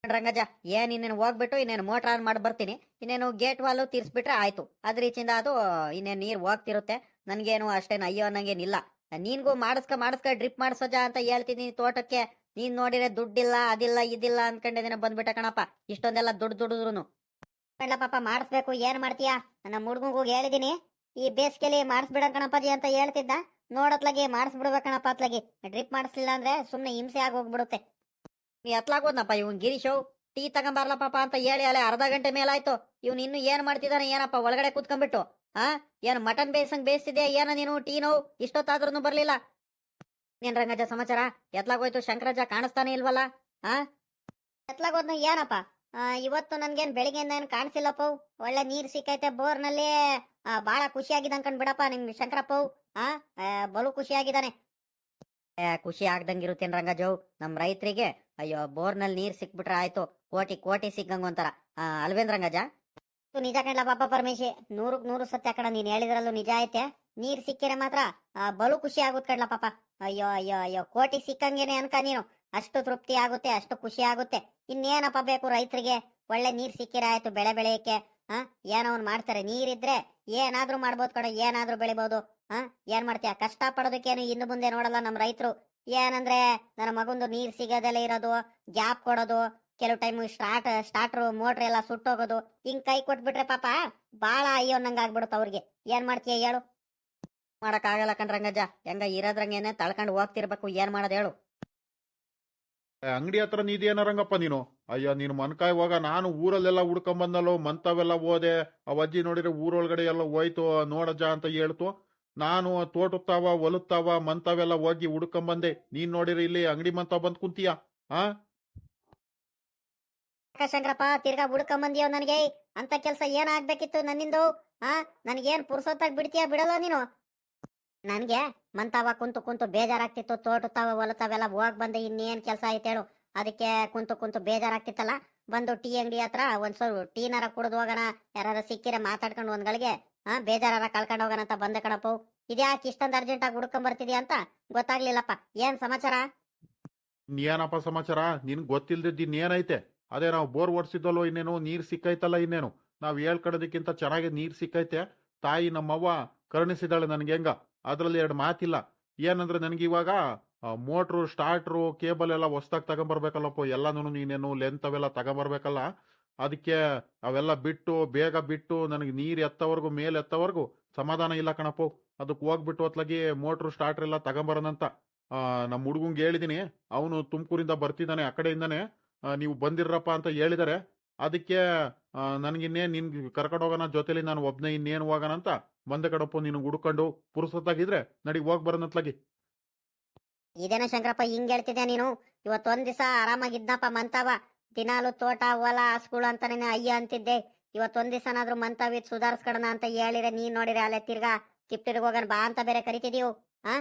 ರಂಗಜ ಏನ್ ಇನ್ನೇನು ಹೋಗ್ಬಿಟ್ಟು ಇನ್ನೇನು ಮೋಟ್ರ್ ಆನ್ ಮಾಡಿ ಬರ್ತೀನಿ. ಇನ್ನೇನು ಗೇಟ್ ವಾಲ್ ತಿರ್ಸ್ಬಿಟ್ರೆ ಆಯ್ತು. ಅದ್ರ ರೀತಿಯಿಂದ ಅದು ಇನ್ನೇನು ನೀರ್ ಹೋಗ್ತಿರುತ್ತೆ. ನನ್ಗೇನು ಅಷ್ಟೇನು ಅಯ್ಯೋ ಅನ್ನಂಗೇನಿಲ್ಲ. ನೀನ್ಗೂ ಮಾಡಿಸ್ಕ ಮಾಡಿಸ್ಕ, ಡ್ರಿಪ್ ಮಾಡ್ಸೋಜಾ ಅಂತ ಹೇಳ್ತಿದ್ದೀನಿ ತೋಟಕ್ಕೆ. ನೀನ್ ನೋಡಿದ್ರೆ ದುಡ್ಡಿಲ್ಲ, ಅದಿಲ್ಲ, ಇದಿಲ್ಲ ಅನ್ಕೊಂಡಿದ್ದೀನಿ ಬಂದ್ಬಿಟ್ಟ ಕಣಪ್ಪ. ಇಷ್ಟೊಂದೆಲ್ಲ ದುಡ್ಡು ದುಡಿದ್ರು ಪಾಪ, ಮಾಡಿಸ್ಬೇಕು, ಏನ್ ಮಾಡ್ತೀಯಾ? ನಮ್ಮ ಹುಡ್ಗಂಗೂ ಹೇಳಿದೀನಿ. ಈ ಬೇಸಿಗೆಲಿ ಮಾಡಿಸ್ಬಿಡ ಕಣಪ್ಪಾಜಿ ಅಂತ ಹೇಳ್ತಿದ್ದ. ನೋಡತ್ಲಾಗಿ ಮಾಡಿಸ್ಬಿಡ್ಬೇಕಣಪ್ಪ ಅತ್ಲಾಗಿ. ಡ್ರಿಪ್ ಮಾಡಿಸ್ಲಿಲ್ಲ ಅಂದ್ರೆ ಸುಮ್ನೆ ಹಿಂಸೆ ಆಗಿ ಹೋಗ್ಬಿಡುತ್ತೆ. ಎತ್ಲಾಗೋದ್ನಪ್ಪ ಇವನ್ ಗಿರೀಶ್ ಟೀ ತಗೊಂಬರ್ಲ ಪಾಪ ಅಂತ ಹೇಳಿ ಅಲ್ಲೇ ಅರ್ಧ ಗಂಟೆ ಮೇಲಾಯ್ತು. ಇವ್ನು ಇನ್ನು ಏನ್ ಮಾಡ್ತಿದ್ದಾನೆ ಏನಪ್ಪ ಒಳಗಡೆ ಕೂತ್ಕೊಂಡ್ಬಿಟ್ಟು? ಆ? ಏನ್ ಮಟನ್ ಬೇಯಿಸಂಗ್ ಬೇಯಿಸ್ತಿದ್ಯಾ? ಏನ ನೀನು ಟೀ ನೋವು? ಇಷ್ಟೊತ್ತಾದ್ರೂ ಬರ್ಲಿಲ್ಲ. ನೀನ್ ರಂಗಜ್ಜ ಸಮಾಚಾರ? ಎತ್ಲಾಗೋಯ್ತು, ಶಂಕರಜ್ಜ ಕಾಣಿಸ್ತಾನೆ ಇಲ್ವಲ್ಲ? ಎತ್ಲಾಗೋದ್ನ ಏನಪ್ಪ? ಇವತ್ತು ನನ್ಗೇನ್ ಬೆಳಿಗ್ಗೆಯಿಂದ ಏನ್ ಕಾಣಿಸಿಲ್ಲಪ್ಪ. ಒಳ್ಳೆ ನೀರ್ ಸಿಕ್ಕೈತೆ ಬೋರ್ನಲ್ಲಿ. ಬಹಳ ಖುಷಿಯಾಗಿದೆ ಅನ್ಕೊಂಡ್ ಬಿಡಪ್ಪ ನಿಮ್ ಶಂಕರಪ್ಪ. ಆ ಬಲು ಖುಷಿಯಾಗಿದ್ದಾನೆ. ಖುಷಿ ಆಗ್ದಂಗಿರುತ್ತೇನ್ ರಂಗಜ್ಜು ನಮ್ ರೈತರಿಗೆ. ಅಯ್ಯೋ, ಬೋರ್ನಲ್ಲಿ ನೀರ್ ಸಿಕ್ಬಿಟ್ರೆ ಆಯ್ತು. ಕೋಟಿ ಕೋಟಿ ಸಿಕ್ಕಂಗ ಒಂಥರ. ಅಲ್ವೇನ್ ರಂಗಜ? ನಿಜ ಕಣ್ಲ ಪಾಪ ಪರಮೇಶಿ. ನೂರಕ್ ನೂರು ಸತ್ಯ ಕಣ, ನೀನ್ ಹೇಳಿದ್ರಲ್ಲೂ ನಿಜ ಐತೆ. ನೀರ್ ಸಿಕ್ಕಿರೆ ಮಾತ್ರ ಬಲು ಖುಷಿ ಆಗುತ್ತೆ ಕಣ್ಲ ಪಾಪ. ಅಯ್ಯೋ ಅಯ್ಯೋ ಅಯ್ಯೋ, ಕೋಟಿ ಸಿಕ್ಕಂಗೇನೆ ಅನ್ಕ ನೀನು. ಅಷ್ಟು ತೃಪ್ತಿ ಆಗುತ್ತೆ, ಅಷ್ಟು ಖುಷಿ ಆಗುತ್ತೆ. ಇನ್ನೇನಪ್ಪ ಬೇಕು ರೈತರಿಗೆ? ಒಳ್ಳೆ ನೀರು ಸಿಕ್ಕಿರಾಯ್ತು ಬೆಳೆ ಬೆಳೆಯಕ್ಕೆ ಹಾ ಏನೋ ಅವ್ನು ಮಾಡ್ತಾರೆ. ನೀರಿದ್ರೆ ಏನಾದ್ರೂ ಮಾಡ್ಬೋದು ಕಡೆ ಏನಾದ್ರೂ ಬೆಳಿಬೋದು ಹಾ ಏನ್ ಮಾಡ್ತೀಯ? ಕಷ್ಟ ಪಡೋದಕ್ಕೇನು ಇನ್ನು ಮುಂದೆ ನೋಡಲ್ಲ ನಮ್ಮ ರೈತರು. ಏನಂದ್ರೆ ನನ್ನ ಮಗಂದು ನೀರ್ ಸಿಗೋದೆಲ್ಲ ಇರೋದು, ಗ್ಯಾಪ್ ಕೊಡೋದು, ಕೆಲವು ಟೈಮ್ ಸ್ಟಾರ್ಟ್, ಸ್ಟಾರ್ಟ್ರು ಮೋಟ್ರ್ ಎಲ್ಲ ಸುಟ್ಟೋಗೋದು, ಹಿಂಗ್ ಕೈ ಕೊಟ್ಬಿಟ್ರೆ ಪಾಪ ಬಾಳ ಅಯ್ಯೋ ನಂಗ ಆಗ್ಬಿಡುತ್ತೆ ಅವ್ರಿಗೆ. ಏನ್ ಮಾಡ್ತೀಯ ಹೇಳು? ಮಾಡಕ್ ಆಗಲ್ಲ ಕಣ್ರಂಗಜ್ಜ. ಹೆಂಗ ಇರೋದ್ರಂಗೇನೆ ತಳ್ಕೊಂಡು ಹೋಗ್ತಿರ್ಬೇಕು. ಏನ್ ಮಾಡೋದು ಹೇಳು? ಅಂಗಡಿ ಹತ್ರ ನೀದೇನ ರಂಗಪ್ಪ ನೀನು? ಅಯ್ಯ, ನೀನು ಮನ್ಕಾಯ್ ಹೋಗ ನಾನು ಊರಲ್ಲೆಲ್ಲ ಹುಡ್ಕೊಂಬಂದಲ್ಲೋ ಮಂತವೆಲ್ಲ ಹೋದೆ ಆ ಅಜ್ಜಿ ನೋಡಿದ್ರೆ ಊರೊಳಗಡೆ ಎಲ್ಲ ಹೋಯ್ತು ನೋಡಜ್ಜ ಅಂತ ಹೇಳ್ತು. ನಾನು ತೋಟುತ್ತಾವ, ಹೊಲುತ್ತಾವ ಮಂತವೆಲ್ಲ ಹೋಗಿ ಹುಡ್ಕೊಂಬಂದೆ. ನೀನ್ ನೋಡಿರಿ ಇಲ್ಲಿ ಅಂಗಡಿ ಮಂತ ಬಂದ್ ಕುಂತೀಯ, ಆ? ಶಂಕರಪ್ಪ ತಿರ್ಗಾ ಹುಡ್ಕೊಂಬಂದಿಯೋ ನನಗೆ? ಅಂತ ಕೆಲ್ಸ ಏನ್ ಆಗ್ಬೇಕಿತ್ತು ನನ್ನಿಂದು, ಆ? ನನ್ಗೇನ್ ಪುರ್ಸೊತ್ತಾಗಿ ಬಿಡ್ತೀಯ ಬಿಡಲ್ಲ ನೀನು? ನನ್ಗೆ? ಮಂತಾವ, ಕುಂತು ಕುಂತು ಬೇಜಾರಾಗ್ತಿತ್ತು, ತೋಟತಾವ, ಹೊಲತಾವೆಲ್ಲ ಹೋಗ್ ಬಂದೆ, ಇನ್ನೇನ್ ಕೆಲಸ ಐತೆ ಹೇಳು. ಅದಕ್ಕೆ ಕುಂತು ಕುಂತು ಬೇಜಾರಾಗ್ತಿತ್ತಲ್ಲ, ಬಂದು ಟೀ ಅಂಗಡಿ ಹತ್ರ ಒಂದ್ ಸ್ವಲ್ಪ ಟೀನಾರ ಕುಡ್ದು ಹೋಗೋಣ ಯಾರು ಸಿಕ್ಕಿರ ಮಾತಾಡ್ಕೊಂಡು ಒಂದ್ ಗಳಿಗೆ ಹಾ ಬೇಜಾರಾರ ಕಳ್ಕೊಂಡು ಹೋಗೋಣ ಅಂತ ಬಂದೆ ಕಣಪ್ಪ. ಇದ್ಯಾಕೆ ಇಷ್ಟೊಂದು ಅರ್ಜೆಂಟ್ ಆಗಿ ಹುಡ್ಕೊಂಡ್ ಬರ್ತಿದ್ಯಾ ಅಂತ ಗೊತ್ತಾಗ್ಲಿಲ್ಲಪ್ಪ. ಏನ್ ಸಮಾಚಾರ? ಏನಪ್ಪ ಸಮಾಚಾರ? ನಿನ್ ಗೊತ್ತಿಲ್ದಿದ್ದು ಇನ್ನೇನೈತೆ? ಅದೇ ನಾವು ಬೋರ್ ಓಡಿಸಿದ್ವಲ್ವ ಇನ್ನೇನು, ನೀರ್ ಸಿಕ್ಕೈತಲ್ಲ ಇನ್ನೇನು? ನಾವ್ ಹೇಳ್ಕೊಡೋದಕ್ಕಿಂತ ಚೆನ್ನಾಗಿ ನೀರ್ ಸಿಕ್ಕೈತೆ. ತಾಯಿ ನಮ್ಮವ್ವ ಕರುಣಿಸಿದಾಳೆ ನನ್ಗೆ, ಹೆಂಗ? ಅದ್ರಲ್ಲಿ ಎರಡು ಮಾತಿಲ್ಲ. ಏನಂದ್ರೆ ನನಗೆ ಇವಾಗ ಮೋಟ್ರು ಸ್ಟಾರ್ಟ್ರು ಕೇಬಲ್ ಎಲ್ಲ ಹೊಸ್ದಾಗಿ ತಗೊಂಬರ್ಬೇಕಲ್ಲಪ್ಪ ಎಲ್ಲಾನು ನೀನೇನು ಲೆಂತ್ ಅವೆಲ್ಲ ತಗೊಂಬರ್ಬೇಕಲ್ಲ ಅದಕ್ಕೆ ಅವೆಲ್ಲ ಬಿಟ್ಟು ಬೇಗ ಬಿಟ್ಟು ನನಗೆ ನೀರು ಎತ್ತವರೆಗೂ ಮೇಲೆ ಎತ್ತವರೆಗೂ ಸಮಾಧಾನ ಇಲ್ಲ ಕಣಪ್ಪ. ಅದಕ್ಕೆ ಹೋಗ್ಬಿಟ್ಟು ಹೊತ್ಲಾಗಿ ಮೋಟ್ರು ಸ್ಟಾರ್ಟ್ರ್ ಎಲ್ಲ ತಗೊಂಬರೋಣಂತ. ಆ, ನಮ್ಮ ಹುಡುಗಂಗೆ ಹೇಳಿದ್ದೀನಿ ಅವನು ತುಮಕೂರಿಂದ ಬರ್ತಿದ್ದಾನೆ ಆ ಕಡೆಯಿಂದಾನೆ ನೀವು ಬಂದಿರಪ್ಪ ಅಂತ ಹೇಳಿದಾರೆ. ಅದಕ್ಕೆ ನನಗಿನ್ನೇನು ನಿನ್ ಕರ್ಕೊಂಡು ಹೋಗೋಣ ಜೊತೆಲಿ ನಾನು ಒಬ್ನೇ ಇನ್ನೇನು ಹೋಗೋಣ ಅಂತ ಬಂದ ಕಡಪ್ಪ ನೀನು ಹುಡ್ಕೊಂಡು ಪುರುಸತ್ತಾಗಿದ್ರೆ ನಡಿ ಹೋಗ್ ಬರೋಣತ್ಲಾಗಿ ಇದೇನ ಶಂಕರಪ್ಪ, ಹಿಂಗ್ ಹೇಳ್ತಿದ್ಯಾ ನೀನು? ಇವತ್ತೊಂದ್ ದಿವಸ ಆರಾಮಾಗಿದ್ನಪ್ಪ ಮಂತವ. ದಿನಾಲು ತೋಟ, ಹೊಲ, ಹಸ್ಗಳು ಅಂತ ನೀನು ಅಯ್ಯ ಅಂತಿದ್ದೆ. ಇವತ್ತೊಂದ್ ದಿವಸನಾದ್ರೂ ಇದು ಸುಧಾರಿಸ್ಕೊಡೋಣ ಅಂತ ಹೇಳಿರ ನೀನ್ ನೋಡಿರೆ ಅಲ್ಲೇ ತಿರ್ಗಾ ತಿಪ್ಟಿರ್ಗ್ ಹೋಗೋಣ ಬಾ ಅಂತ ಬೇರೆ ಕರಿತಿದೀವ್. ಆ?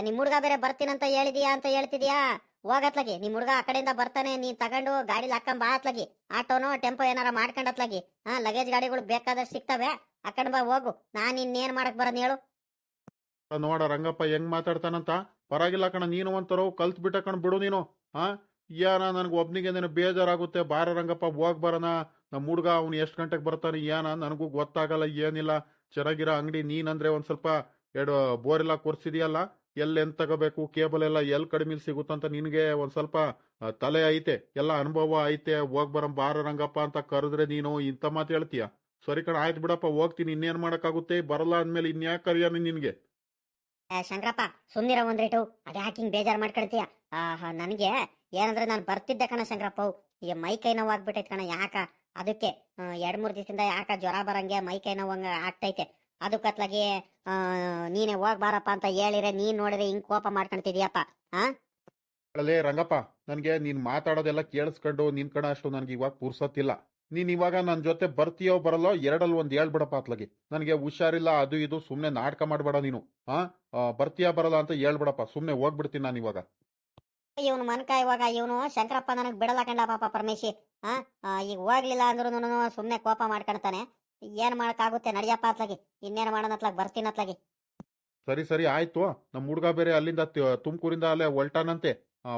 ನಿಮ್ ಹುಡ್ಗ ಬೇರೆ ಬರ್ತೀನಂತ ಹೇಳಿದೀಯಾ ಅಂತ ಹೇಳ್ತಿದ್ಯಾ? ಹೋಗತ್ಲಾಗಿ ನಿಮ್ ಹುಡ್ಗ ಆ ಕಡೆಯಿಂದ ಬರ್ತಾನೆ, ನೀನ್ ತಗೊಂಡು ಗಾಡಿಲಿ ಹಾಕೊಂಡ್ ಬಾ ಅತ್ಲಾಗಿ. ಆಟೋನೋ, ಟೆಂಪೋ ಏನಾರ ಮಾಡ್ಕೊಂಡತ್ಲಾಗಿ ಹಾ ಲಗೇಜ್ ಗಾಡಿಗಳು ಬೇಕಾದಷ್ಟು ಸಿಗ್ತವೆ. ಹಾಕೊಂಡ್ ಬಾ, ಹೋಗು. ನಾನ್ ಇನ್ನೇನ್ ಮಾಡಕ್ ಬರೋದ್ ಹೇಳು. ನೋಡ ರಂಗಪ್ಪ, ಹೆಂಗ್ ಮಾತಾಡ್ತಾನಂತ? ಪರವಾಗಿಲ್ಲ ಕಣ, ನೀನು ಒಂಥರ ಕಲ್ತ್ ಬಿಟ್ಟ ಕಣ, ಬಿಡು ನೀನು. ಹಾ? ಏನ ನನಗೆ ಒಬ್ನಿಗೆ ನೀನು ಬೇಜಾರಾಗುತ್ತೆ? ಬಾರ ರಂಗಪ್ಪ, ಹೋಗ್ ಬರೋಣ. ನಮ್ಮ ಹುಡ್ಗ ಅವ್ನು ಎಷ್ಟು ಗಂಟೆಗೆ ಬರ್ತಾನೆ ಏನ ನನಗೂ ಗೊತ್ತಾಗಲ್ಲ, ಏನಿಲ್ಲ. ಚೆನ್ನಾಗಿರೋ ಅಂಗಡಿ ನೀನಂದ್ರೆ ಒಂದ್ ಸ್ವಲ್ಪ ಎರಡು ಬೋರ್ ಎಲ್ಲ ಕೊರ್ಸಿದೆಯಲ್ಲ? ಎಲ್ಲಿ ಎಂತ ತಗೋಬೇಕು? ಕೇಬಲ್ ಎಲ್ಲ ಎಲ್ಲಿ ಕಡಿಮೆ ಸಿಗುತ್ತಂತ ನಿನಗೆ ಒಂದ್ ಸ್ವಲ್ಪ ತಲೆ ಐತೆ, ಎಲ್ಲ ಅನುಭವ ಐತೆ, ಹೋಗ್ ಬರಂ ಬಾರ ರಂಗಪ್ಪ ಅಂತ ಕರೆದ್ರೆ ನೀನು ಇಂತ ಮಾತು ಹೇಳ್ತೀಯ? ಸರಿ ಕಣ, ಆಯ್ತು ಬಿಡಪ್ಪ, ಹೋಗ್ತೀನಿ, ಇನ್ನೇನ್ ಮಾಡಕ್ಕಾಗುತ್ತೆ? ಬರಲ್ಲ ಅಂದ್ಮೇಲೆ ಇನ್ಯಾಕೆ ಕರಿಯಾನ ನಿನ್ಗೆ? ಶಂಕರಪ್ಪ ಸುಂದಿರ ಒಂದ್ ರೇಟು ಅದೇ ಹಿಂಗ್ ಬೇಜಾರ್ ಮಾಡ್ಕೊಳ್ತೀಯ? ಆಹಾ, ನನಗೆ ಏನಂದ್ರೆ ನಾನು ಬರ್ತಿದ್ದೆ ಕಣ ಶಂಕರಪ್ಪ. ಈಗ ಮೈ ಕೈ ನೋವು ಆಗ್ಬಿಟ್ಟೈತೆ ಕಣ, ಯಾಕ? ಅದಕ್ಕೆ ಎರಡ್ ಮೂರ್ ದಿವಸದಿಂದ ಯಾಕ ಜ್ವರ ಬರಂಗೆ, ಮೈ ಕೈ ನೋವು ಹಂಗ ಆಗ್ತೈತೆ. ಅದಕ್ಕತ್ಲಾಗಿ ಕತ್ಲಾಗಿ ನೀನೆ ಹೋಗ್ ಬಾರಪ್ಪ ಅಂತ ಹೇಳಿದ್ರೆ ನೀನ್ ನೋಡಿದ್ರೆ ಹಿಂಗ್ ಕೋಪ ಮಾಡ್ಕೊಂತಿದ್ಯಪ್ಪ ಅಲ್ಲೇ ರಂಗಪ್ಪ ನನಗೆ ನೀನ್ ಮಾತಾಡೋದೆಲ್ಲ ಕೇಳಿಸ್ಕೊಂಡು ನಿನ್ ಕಡೆ ಅಷ್ಟು ನನ್ಗೆ ಇವಾಗ ಪುರ್ಸತ್ತಿಲ್ಲ. ನೀನ್ ಇವಾಗ ನನ್ ಜೊತೆ ಬರ್ತೀಯೋ ಬರಲ್ಲೋ ಎರಡಲ್ ಒಂದ್ ಹೇಳ್ಬಿಡಪ್ಪ ಅತ್ಲಗೆ. ನನ್ಗೆ ಹುಷಾರಿಲ್ಲ ಅದು ಇದು ಸುಮ್ನೆ ನಾಟಕ ಮಾಡ್ಬೇಡ ನೀನು ಹಾ ಬರ್ತೀಯಾ ಬರಲ್ಲ ಅಂತ ಹೇಳ್ಬಿಡಪ್ಪ ಸುಮ್ನೆ ಹೋಗ್ಬಿಡ್ತೀನಿ ನಾನು ಇವಾಗ. ಇವನು ಮನ್ಕ ಇವಾಗ ಇವನು ಶಂಕರಪ್ಪ ನನಗೆ ಬಿಡಲ್ಲ ಕಂಡಪ್ಪ ಪರಮೇಶಿ ಆ? ಆ, ಈಗ ಹೋಗ್ಲಿಲ್ಲ ಅಂದ್ರೂ ಸುಮ್ನೆ ಕೋಪ ಮಾಡ್ಕೊಳ್ತಾನೆ ಏನ್ ಮಾಡಕ್ಕಾಗುತ್ತೆ ನಡಿಯಪ್ಪ ಅತ್ಲಾಗಿ. ಇನ್ನೇನ್ ಮಾಡೋಣ ಬರ್ತೀನಿ ಅತ್ಲಾಗಿ. ಸರಿ ಸರಿ ಆಯ್ತು. ನಮ್ಮ ಹುಡುಗ ಬೇರೆ ಅಲ್ಲಿಂದ ತುಮಕೂರಿಂದ ಅಲ್ಲೇ ಹೊಲ್ಟಾನಂತೆ.